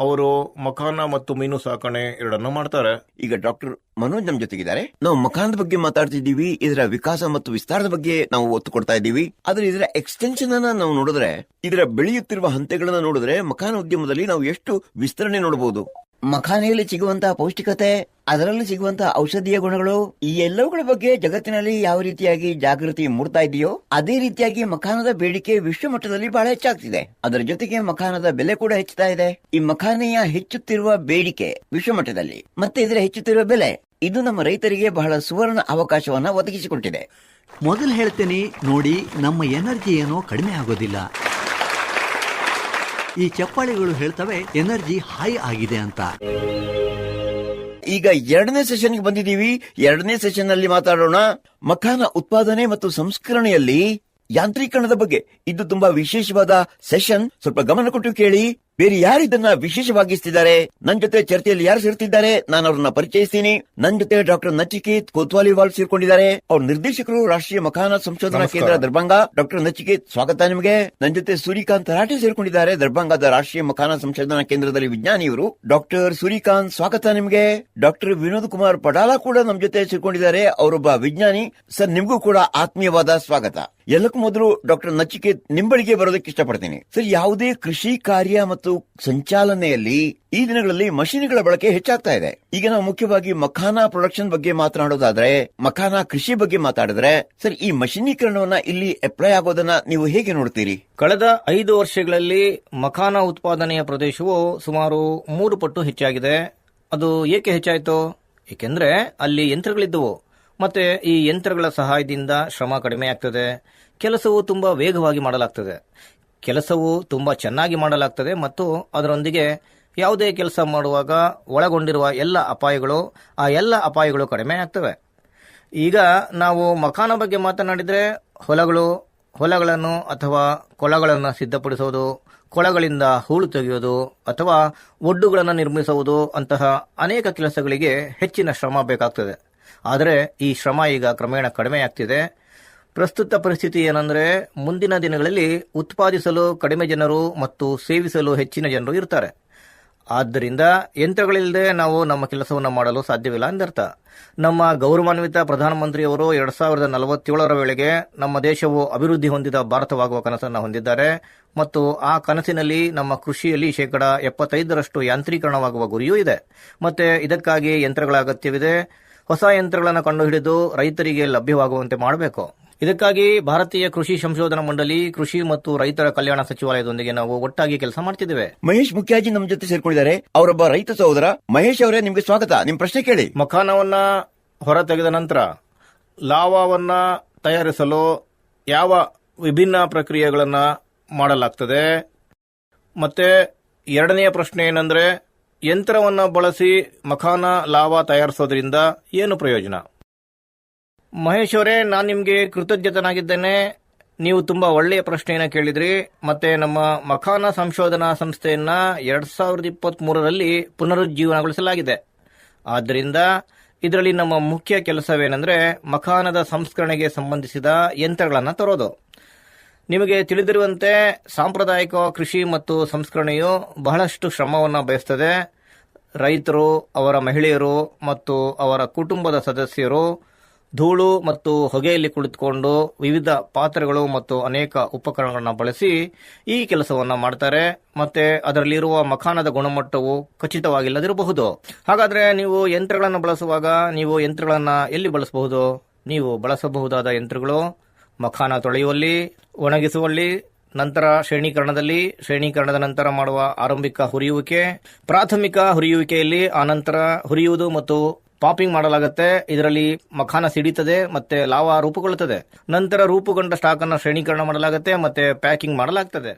ಅವರು ಮಖಾನ ಮತ್ತು ಮೀನು ಸಾಕಣೆ ಎರಡನ್ನು ಮಾಡ್ತಾರೆ. ಈಗ ಡಾಕ್ಟರ್ ಮನೋಜ್ ನಮ್ ಜೊತೆಗಿದ್ದಾರೆ. ನಾವು ಮಖಾನದ ಬಗ್ಗೆ ಮಾತಾಡ್ತಿದ್ದೀವಿ, ಇದರ ವಿಕಾಸ ಮತ್ತು ವಿಸ್ತಾರದ ಬಗ್ಗೆ ನಾವು ಒತ್ತು ಕೊಡ್ತಾ ಇದ್ದೀವಿ. ಆದ್ರೆ ಇದರ ಎಕ್ಸ್ಟೆನ್ಷನ್ ಅನ್ನ ನಾವು ನೋಡಿದ್ರೆ, ಇದರ ಬೆಳೆಯುತ್ತಿರುವ ಹಂತಗಳನ್ನ ನೋಡಿದ್ರೆ ಮಖಾನ ಉದ್ಯಮದಲ್ಲಿ ನಾವು ಎಷ್ಟು ವಿಸ್ತರಣೆ ನೋಡಬಹುದು ಮಖಾನೆಯಲ್ಲಿ ಸಿಗುವಂತಹ ಪೌಷ್ಟಿಕತೆ, ಅದರಲ್ಲಿ ಸಿಗುವಂತಹ ಔಷಧೀಯ ಗುಣಗಳು, ಈ ಎಲ್ಲವುಗಳ ಬಗ್ಗೆ ಜಗತ್ತಿನಲ್ಲಿ ಯಾವ ರೀತಿಯಾಗಿ ಜಾಗೃತಿ ಮೂಡ್ತಾ ಇದೆಯೋ, ಅದೇ ರೀತಿಯಾಗಿ ಮಖಾನದ ಬೇಡಿಕೆ ವಿಶ್ವ ಮಟ್ಟದಲ್ಲಿ ಬಹಳ ಹೆಚ್ಚಾಗ್ತಿದೆ. ಅದರ ಜೊತೆಗೆ ಮಖಾನದ ಬೆಲೆ ಕೂಡ ಹೆಚ್ಚುತ್ತಾ ಇದೆ. ಈ ಮಖಾನೆಯ ಹೆಚ್ಚುತ್ತಿರುವ ಬೇಡಿಕೆ ವಿಶ್ವ ಮಟ್ಟದಲ್ಲಿ, ಮತ್ತೆ ಇದರ ಹೆಚ್ಚುತ್ತಿರುವ ಬೆಲೆ, ಇದು ನಮ್ಮ ರೈತರಿಗೆ ಬಹಳ ಸುವರ್ಣ ಅವಕಾಶವನ್ನ ಒದಗಿಸಿಕೊಟ್ಟಿದೆ. ಮೊದಲು ಹೇಳ್ತೇನೆ, ನೋಡಿ, ನಮ್ಮ ಎನರ್ಜಿ ಏನೋ ಕಡಿಮೆ ಆಗೋದಿಲ್ಲ. ಈ ಚಪ್ಪಾಳಿಗಳು ಹೇಳ್ತವೆ, ಎನರ್ಜಿ ಹೈ ಆಗಿದೆ ಅಂತ. ಈಗ ಎರಡನೇ ಸೆಷನ್ಗೆ ಬಂದಿದ್ದೀವಿ. ಎರಡನೇ ಸೆಷನ್ನಲ್ಲಿ ಮಾತಾಡೋಣ. ಮಖಾನ ಉತ್ಪಾದನೆ ಮತ್ತು ಸಂಸ್ಕರಣೆಯಲ್ಲಿ ಯಾಂತ್ರೀಕರಣದ ಬಗ್ಗೆ. ಇದು ತುಂಬಾ ವಿಶೇಷವಾದ ಸೆಷನ್ ಸ್ವಲ್ಪ ಗಮನ ಕೊಟ್ಟು ಕೇಳಿ. ಬೇರೆ ಯಾರು ಇದನ್ನ ವಿಶೇಷವಾಗಿಸ್ತಿದ್ದಾರೆ ನನ್ನ ಜೊತೆ ಚರ್ಚೆಯಲ್ಲಿ ಯಾರು ಸೇರ್ತಿದ್ದಾರೆ? ನಾನು ಅವ್ರನ್ನ ಪರಿಚಯಿಸ್ತೀನಿ. ನನ್ನ ಜೊತೆ ಡಾಕ್ಟರ್ ನಚಿಕೇತ್ ಕೋತ್ವಾಲಿವಾಲ್ ಸೇರ್ಕೊಂಡಿದ್ದಾರೆ. ಅವ್ರ ನಿರ್ದೇಶಕರು ರಾಷ್ಟ್ರೀಯ ಮಖಾನ ಸಂಶೋಧನಾ ಕೇಂದ್ರ ದರ್ಭಂಗ. ಡಾಕ್ಟರ್ ನಚಿಕೇತ್ ಸ್ವಾಗತ ನಿಮಗೆ. ನನ್ನ ಜೊತೆ ಸೂರ್ಯಕಾಂತ್ ರಾಠಿ ಸೇರ್ಕೊಂಡಿದ್ದಾರೆ. ದರ್ಭಂಗದ ರಾಷ್ಟ್ರೀಯ ಮಖಾನ ಸಂಶೋಧನಾ ಕೇಂದ್ರದಲ್ಲಿ ವಿಜ್ಞಾನಿ ಇವರು ಡಾಕ್ಟರ್ ಸೂರ್ಯಕಾಂತ್ ಸ್ವಾಗತ ನಿಮಗೆ. ಡಾಕ್ಟರ್ ವಿನೋದ್ ಕುಮಾರ್ ಪಡಾಲ ಕೂಡ ನಮ್ಮ ಜೊತೆ ಸೇರ್ಕೊಂಡಿದ್ದಾರೆ. ಅವರೊಬ್ಬ ವಿಜ್ಞಾನಿ. ಸರ್ ನಿಮಗೂ ಕೂಡ ಆತ್ಮೀಯವಾದ ಸ್ವಾಗತ. ಎಲ್ಲಕ್ಕೂ ಮೊದಲು ಡಾಕ್ಟರ್ ನಚಿಕೇತ್ ನಿಂಬಳಿಗೆ ಬರೋದಕ್ಕೆ ಇಷ್ಟಪಡ್ತೀನಿ. ಸರ್, ಯಾವುದೇ ಕೃಷಿ ಕಾರ್ಯ ಮತ್ತು ಸಂಚಾಲನೆಯಲ್ಲಿ ಈ ದಿನಗಳಲ್ಲಿ ಮಷಿನ್ಗಳ ಬಳಕೆ ಹೆಚ್ಚಾಗ್ತಾ ಇದೆ. ಈಗ ನಾವು ಮುಖ್ಯವಾಗಿ ಮಖಾನ ಪ್ರೊಡಕ್ಷನ್ ಬಗ್ಗೆ ಮಾತನಾಡೋದಾದ್ರೆ, ಮಖಾನ ಕೃಷಿ ಬಗ್ಗೆ ಮಾತಾಡಿದ್ರೆ, ಸರ್, ಈ ಮಷಿನೀಕರಣವನ್ನ ಇಲ್ಲಿ ಅಪ್ಲೈ ಆಗೋದನ್ನ ನೀವು ಹೇಗೆ ನೋಡ್ತೀರಿ? ಕಳೆದ ಐದು ವರ್ಷಗಳಲ್ಲಿ ಮಖಾನ ಉತ್ಪಾದನೆಯ ಪ್ರದೇಶವು ಸುಮಾರು ಮೂರು ಪಟ್ಟು ಹೆಚ್ಚಾಗಿದೆ. ಅದು ಏಕೆ ಹೆಚ್ಚಾಯಿತು? ಏಕೆಂದ್ರೆ ಅಲ್ಲಿ ಯಂತ್ರಗಳಿದ್ದವು. ಮತ್ತೆ ಈ ಯಂತ್ರಗಳ ಸಹಾಯದಿಂದ ಶ್ರಮ ಕಡಿಮೆ ಆಗ್ತದೆ. ಕೆಲಸವು ತುಂಬಾ ವೇಗವಾಗಿ ಮಾಡಲಾಗ್ತದೆ. ಕೆಲಸವು ತುಂಬಾ ಚೆನ್ನಾಗಿ ಮಾಡಲಾಗ್ತದೆ ಮತ್ತು ಅದರೊಂದಿಗೆ ಯಾವುದೇ ಕೆಲಸ ಮಾಡುವಾಗ ಒಳಗೊಂಡಿರುವ ಎಲ್ಲ ಅಪಾಯಗಳು, ಆ ಎಲ್ಲ ಅಪಾಯಗಳು ಕಡಿಮೆ ಆಗ್ತವೆ. ಈಗ ನಾವು ಮಕಾನ ಬಗ್ಗೆ ಮಾತನಾಡಿದರೆ ಹೊಲಗಳು, ಹೊಲಗಳನ್ನು ಅಥವಾ ಕೊಳಗಳನ್ನು ಸಿದ್ಧಪಡಿಸುವುದು, ಕೊಳಗಳಿಂದ ಹೂಳು ತೆಗೆಯುವುದು ಅಥವಾ ಒಡ್ಡುಗಳನ್ನು ನಿರ್ಮಿಸುವುದು ಅಂತಹ ಅನೇಕ ಕೆಲಸಗಳಿಗೆ ಹೆಚ್ಚಿನ ಶ್ರಮ ಬೇಕಾಗ್ತದೆ. ಆದರೆ ಈ ಶ್ರಮ ಈಗ ಕ್ರಮೇಣ ಕಡಿಮೆಯಾಗ್ತಿದೆ. ಪ್ರಸ್ತುತ ಪರಿಸ್ಥಿತಿ ಏನಂದ್ರೆ, ಮುಂದಿನ ದಿನಗಳಲ್ಲಿ ಉತ್ಪಾದಿಸಲು ಕಡಿಮೆ ಜನರು ಮತ್ತು ಸೇವಿಸಲು ಹೆಚ್ಚಿನ ಜನರು ಇರ್ತಾರೆ. ಆದ್ದರಿಂದ ಯಂತ್ರಗಳಿಲ್ಲದೆ ನಾವು ನಮ್ಮ ಕೆಲಸವನ್ನು ಮಾಡಲು ಸಾಧ್ಯವಿಲ್ಲ ಎಂದರ್ಥ ನಮ್ಮ ಗೌರವಾನ್ವಿತ ಪ್ರಧಾನಮಂತ್ರಿಯವರು ಎರಡ್ ಸಾವಿರದ ನಲವತ್ತೇಳರ ವೇಳೆಗೆ ನಮ್ಮ ದೇಶವು ಅಭಿವೃದ್ಧಿ ಹೊಂದಿದ ಭಾರತವಾಗುವ ಕನಸನ್ನು ಹೊಂದಿದ್ದಾರೆ ಮತ್ತು ಆ ಕನಸಿನಲ್ಲಿ ನಮ್ಮ ಕೃಷಿಯಲ್ಲಿ ಶೇಕಡ ಎಪ್ಪತ್ತೈದರಷ್ಟು ಯಾಂತ್ರೀಕರಣವಾಗುವ ಗುರಿಯೂ ಇದೆ. ಮತ್ತೆ ಇದಕ್ಕಾಗಿ ಯಂತ್ರಗಳ ಅಗತ್ಯವಿದೆ. ಹೊಸ ಯಂತ್ರಗಳನ್ನು ಕಂಡುಹಿಡಿದು ರೈತರಿಗೆ ಲಭ್ಯವಾಗುವಂತೆ ಮಾಡಬೇಕು. ಇದಕ್ಕಾಗಿ ಭಾರತೀಯ ಕೃಷಿ ಸಂಶೋಧನಾ ಮಂಡಳಿ ಕೃಷಿ ಮತ್ತು ರೈತರ ಕಲ್ಯಾಣ ಸಚಿವಾಲಯದೊಂದಿಗೆ ನಾವು ಒಟ್ಟಾಗಿ ಕೆಲಸ ಮಾಡ್ತಿದ್ದೇವೆ. ಮಹೇಶ್ ಮುಖ್ಯಾಜಿ ನಮ್ಮ ಜೊತೆ ಸೇರ್ಕೊಂಡಿದ್ದಾರೆ. ಅವರೊಬ್ಬ ರೈತ ಸಹೋದರ. ಮಹೇಶ್ ಅವರೇ ನಿಮಗೆ ಸ್ವಾಗತ. ನಿಮ್ ಪ್ರಶ್ನೆ ಕೇಳಿ. ಮಖಾನವನ್ನ ಹೊರ ತೆಗೆದ ನಂತರ ಲಾವಾವನ್ನ ತಯಾರಿಸಲು ಯಾವ ವಿಭಿನ್ನ ಪ್ರಕ್ರಿಯೆಗಳನ್ನ ಮಾಡಲಾಗ್ತದೆ? ಮತ್ತೆ ಎರಡನೆಯ ಪ್ರಶ್ನೆ ಏನಂದ್ರೆ ಯಂತ್ರವನ್ನ ಬಳಸಿ ಮಖಾನ ಲಾವಾ ತಯಾರಿಸೋದ್ರಿಂದ ಏನು ಪ್ರಯೋಜನ? ಮಹೇಶ್ ಅವರೇ, ನಾನು ನಿಮಗೆ ಕೃತಜ್ಞತನಾಗಿದ್ದೇನೆ. ನೀವು ತುಂಬಾ ಒಳ್ಳೆಯ ಪ್ರಶ್ನೆಯನ್ನು ಕೇಳಿದ್ರಿ. ಮತ್ತೆ ನಮ್ಮ ಮಖಾನ ಸಂಶೋಧನಾ ಸಂಸ್ಥೆಯನ್ನ ಎರಡ್ ಸಾವಿರದ ಇಪ್ಪತ್ತ್ ಮೂರರಲ್ಲಿ ಪುನರುಜ್ಜೀವನಗೊಳಿಸಲಾಗಿದೆ. ಆದ್ದರಿಂದ ಇದರಲ್ಲಿ ನಮ್ಮ ಮುಖ್ಯ ಕೆಲಸವೇನೆಂದ್ರೆ ಮಖಾನದ ಸಂಸ್ಕರಣೆಗೆ ಸಂಬಂಧಿಸಿದ ಯಂತ್ರಗಳನ್ನು ತರೋದು. ನಿಮಗೆ ತಿಳಿದಿರುವಂತೆ ಸಾಂಪ್ರದಾಯಿಕ ಕೃಷಿ ಮತ್ತು ಸಂಸ್ಕರಣೆಯು ಬಹಳಷ್ಟು ಶ್ರಮವನ್ನು ಬಯಸ್ತದೆ. ರೈತರು, ಅವರ ಮಹಿಳೆಯರು ಮತ್ತು ಅವರ ಕುಟುಂಬದ ಸದಸ್ಯರು ಧೂಳು ಮತ್ತು ಹೊಗೆಯಲ್ಲಿ ಕುಳಿತುಕೊಂಡು ವಿವಿಧ ಪಾತ್ರೆಗಳು ಮತ್ತು ಅನೇಕ ಉಪಕರಣಗಳನ್ನು ಬಳಸಿ ಈ ಕೆಲಸವನ್ನು ಮಾಡ್ತಾರೆ. ಮತ್ತೆ ಅದರಲ್ಲಿರುವ ಮಖಾನದ ಗುಣಮಟ್ಟವು ಖಚಿತವಾಗಿಲ್ಲದಿರಬಹುದು. ಹಾಗಾದರೆ ನೀವು ಯಂತ್ರಗಳನ್ನು ಬಳಸುವಾಗ ನೀವು ಯಂತ್ರಗಳನ್ನು ಎಲ್ಲಿ ಬಳಸಬಹುದು? ನೀವು ಬಳಸಬಹುದಾದ ಯಂತ್ರಗಳು ಮಖಾನ ತೊಳೆಯುವಲ್ಲಿ ಒಣಗಿಸುವಲ್ಲಿ, ನಂತರ ಶ್ರೇಣೀಕರಣದಲ್ಲಿ, ಶ್ರೇಣೀಕರಣದ ನಂತರ ಮಾಡುವ ಆರಂಭಿಕ ಹುರಿಯುವಿಕೆ, ಪ್ರಾಥಮಿಕ ಹುರಿಯುವಿಕೆಯಲ್ಲಿ ಆನಂತರ ಹುರಿಯುವುದು ಮತ್ತು ಪಾಪಿಂಗ್ ಮಾಡಲಾಗುತ್ತೆ. ಇದರಲ್ಲಿ ಮಖಾನ ಸಿಡಿತದೆ ಮತ್ತೆ ಲಾವ ರೂಪುಗೊಳ್ಳುತ್ತದೆ. ನಂತರ ರೂಪುಗೊಂಡ ಸ್ಟಾಕ್ ಅನ್ನು ಶ್ರೇಣೀಕರಣ ಮಾಡಲಾಗುತ್ತೆ ಮತ್ತೆ ಪ್ಯಾಕಿಂಗ್ ಮಾಡಲಾಗ್ತದೆ.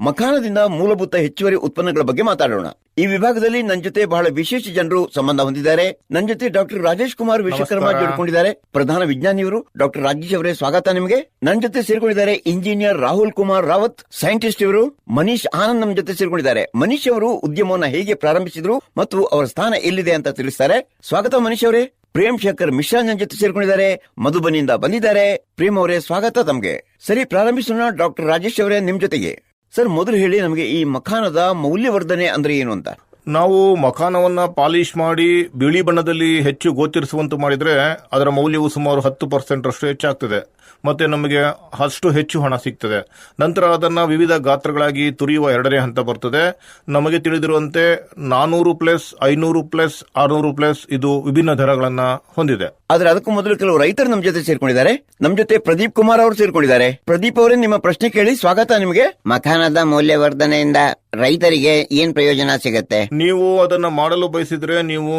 ಮಖಾನದಿಂದ ಮೂಲಭೂತ ಹೆಚ್ಚುವರಿ ಉತ್ಪನ್ನಗಳ ಬಗ್ಗೆ ಮಾತಾಡೋಣ. ಈ ವಿಭಾಗದಲ್ಲಿ ನನ್ನ ಜೊತೆ ಬಹಳ ವಿಶೇಷ ಜನರು ಸಂಬಂಧ ಹೊಂದಿದ್ದಾರೆ. ನನ್ನ ಜೊತೆ ಡಾಕ್ಟರ್ ರಾಜೇಶ್ ಕುಮಾರ್ ವಿಶ್ವಕರ್ಮ. ಜೋಡಿಕೊಂಡಿದ್ದಾರೆ. ಪ್ರಧಾನ ವಿಜ್ಞಾನಿಯವರು ಡಾಕ್ಟರ್ ರಾಜೇಶ್ ಅವರೇ ಸ್ವಾಗತ ನಿಮಗೆ. ನನ್ನ ಜೊತೆ ಸೇರ್ಕೊಂಡಿದ್ದಾರೆ ಇಂಜಿನಿಯರ್ ರಾಹುಲ್ ಕುಮಾರ್ ರಾವತ್ ಸೈಂಟಿಸ್ಟ್ ಇವರು ಮನೀಶ್ ಆನಂದ್ ನಮ್ಮ ಜೊತೆ ಸೇರ್ಕೊಂಡಿದ್ದಾರೆ. ಮನೀಶ್ ಅವರು ಉದ್ಯಮವನ್ನ ಹೇಗೆ ಪ್ರಾರಂಭಿಸಿದ್ರು ಮತ್ತು ಅವರ ಸ್ಥಾನ ಎಲ್ಲಿದೆ ಅಂತ ತಿಳಿಸ್ತಾರೆ. ಸ್ವಾಗತ ಮನೀಶ್ ಅವರೇ. ಪ್ರೇಮ್ ಶೇಖರ್ ಮಿಶ್ರಾ ನನ್ನ ಜೊತೆ ಸೇರ್ಕೊಂಡಿದ್ದಾರೆ. ಮಧುಬನಿಯಿಂದ ಬಂದಿದ್ದಾರೆ. ಪ್ರೇಮ್ ಅವರೇ ಸ್ವಾಗತ ತಮಗೆ. ಸರಿ ಪ್ರಾರಂಭಿಸೋಣ ಡಾಕ್ಟರ್ ರಾಜೇಶ್ ಅವರೇ ನಿಮ್ ಜೊತೆಗೆ. ಸರ್ ಮೊದಲು ಹೇಳಿ ನಮಗೆ ಈ ಮಖಾನದ ಮೌಲ್ಯವರ್ಧನೆ ಅಂದ್ರೆ ಏನು ಅಂತ. ನಾವು ಮಖಾನವನ್ನ ಪಾಲಿಶ್ ಮಾಡಿ ಬಿಳಿ ಬಣ್ಣದಲ್ಲಿ ಹೆಚ್ಚು ಗೋಚರಿಸುವಂತೆ ಮಾಡಿದ್ರೆ ಅದರ ಮೌಲ್ಯವು ಸುಮಾರು ಹತ್ತು ಪರ್ಸೆಂಟ್ ರಷ್ಟು ಹೆಚ್ಚಾಗ್ತದೆ. ಮತ್ತೆ ನಮಗೆ ಅಷ್ಟು ಹೆಚ್ಚು ಹಣ ಸಿಗ್ತದೆ. ನಂತರ ಅದನ್ನ ವಿವಿಧ ಗಾತ್ರಗಳಾಗಿ ತುರಿಯುವ ಎರಡನೇ ಹಂತ ಬರ್ತದೆ. ನಮಗೆ ತಿಳಿದಿರುವಂತೆ ನಾನೂರು ಪ್ಲಸ್, ಐನೂರು ಪ್ಲಸ್, ಆರ್ನೂರು ಪ್ಲಸ್ ಇದು ವಿಭಿನ್ನ ದರಗಳನ್ನ ಹೊಂದಿದೆ. ಆದರೆ ಅದಕ್ಕೂ ಮೊದಲು ಕೆಲವು ರೈತರು ನಮ್ಮ ಜೊತೆ ಸೇರ್ಕೊಂಡಿದ್ದಾರೆ. ನಮ್ಮ ಜೊತೆ ಪ್ರದೀಪ್ ಕುಮಾರ್ ಅವರು ಸೇರ್ಕೊಂಡಿದ್ದಾರೆ. ಪ್ರದೀಪ್ ಅವರೇ ನಿಮ್ಮ ಪ್ರಶ್ನೆ ಕೇಳಿ ಸ್ವಾಗತ ನಿಮಗೆ. ಮಖಾನದ ಮೌಲ್ಯವರ್ಧನೆಯಿಂದ ರೈತರಿಗೆ ಏನ್ ಪ್ರಯೋಜನ ಸಿಗುತ್ತೆ? ನೀವು ಅದನ್ನ ಮಾಡಲು ಬಯಸಿದ್ರೆ ನೀವು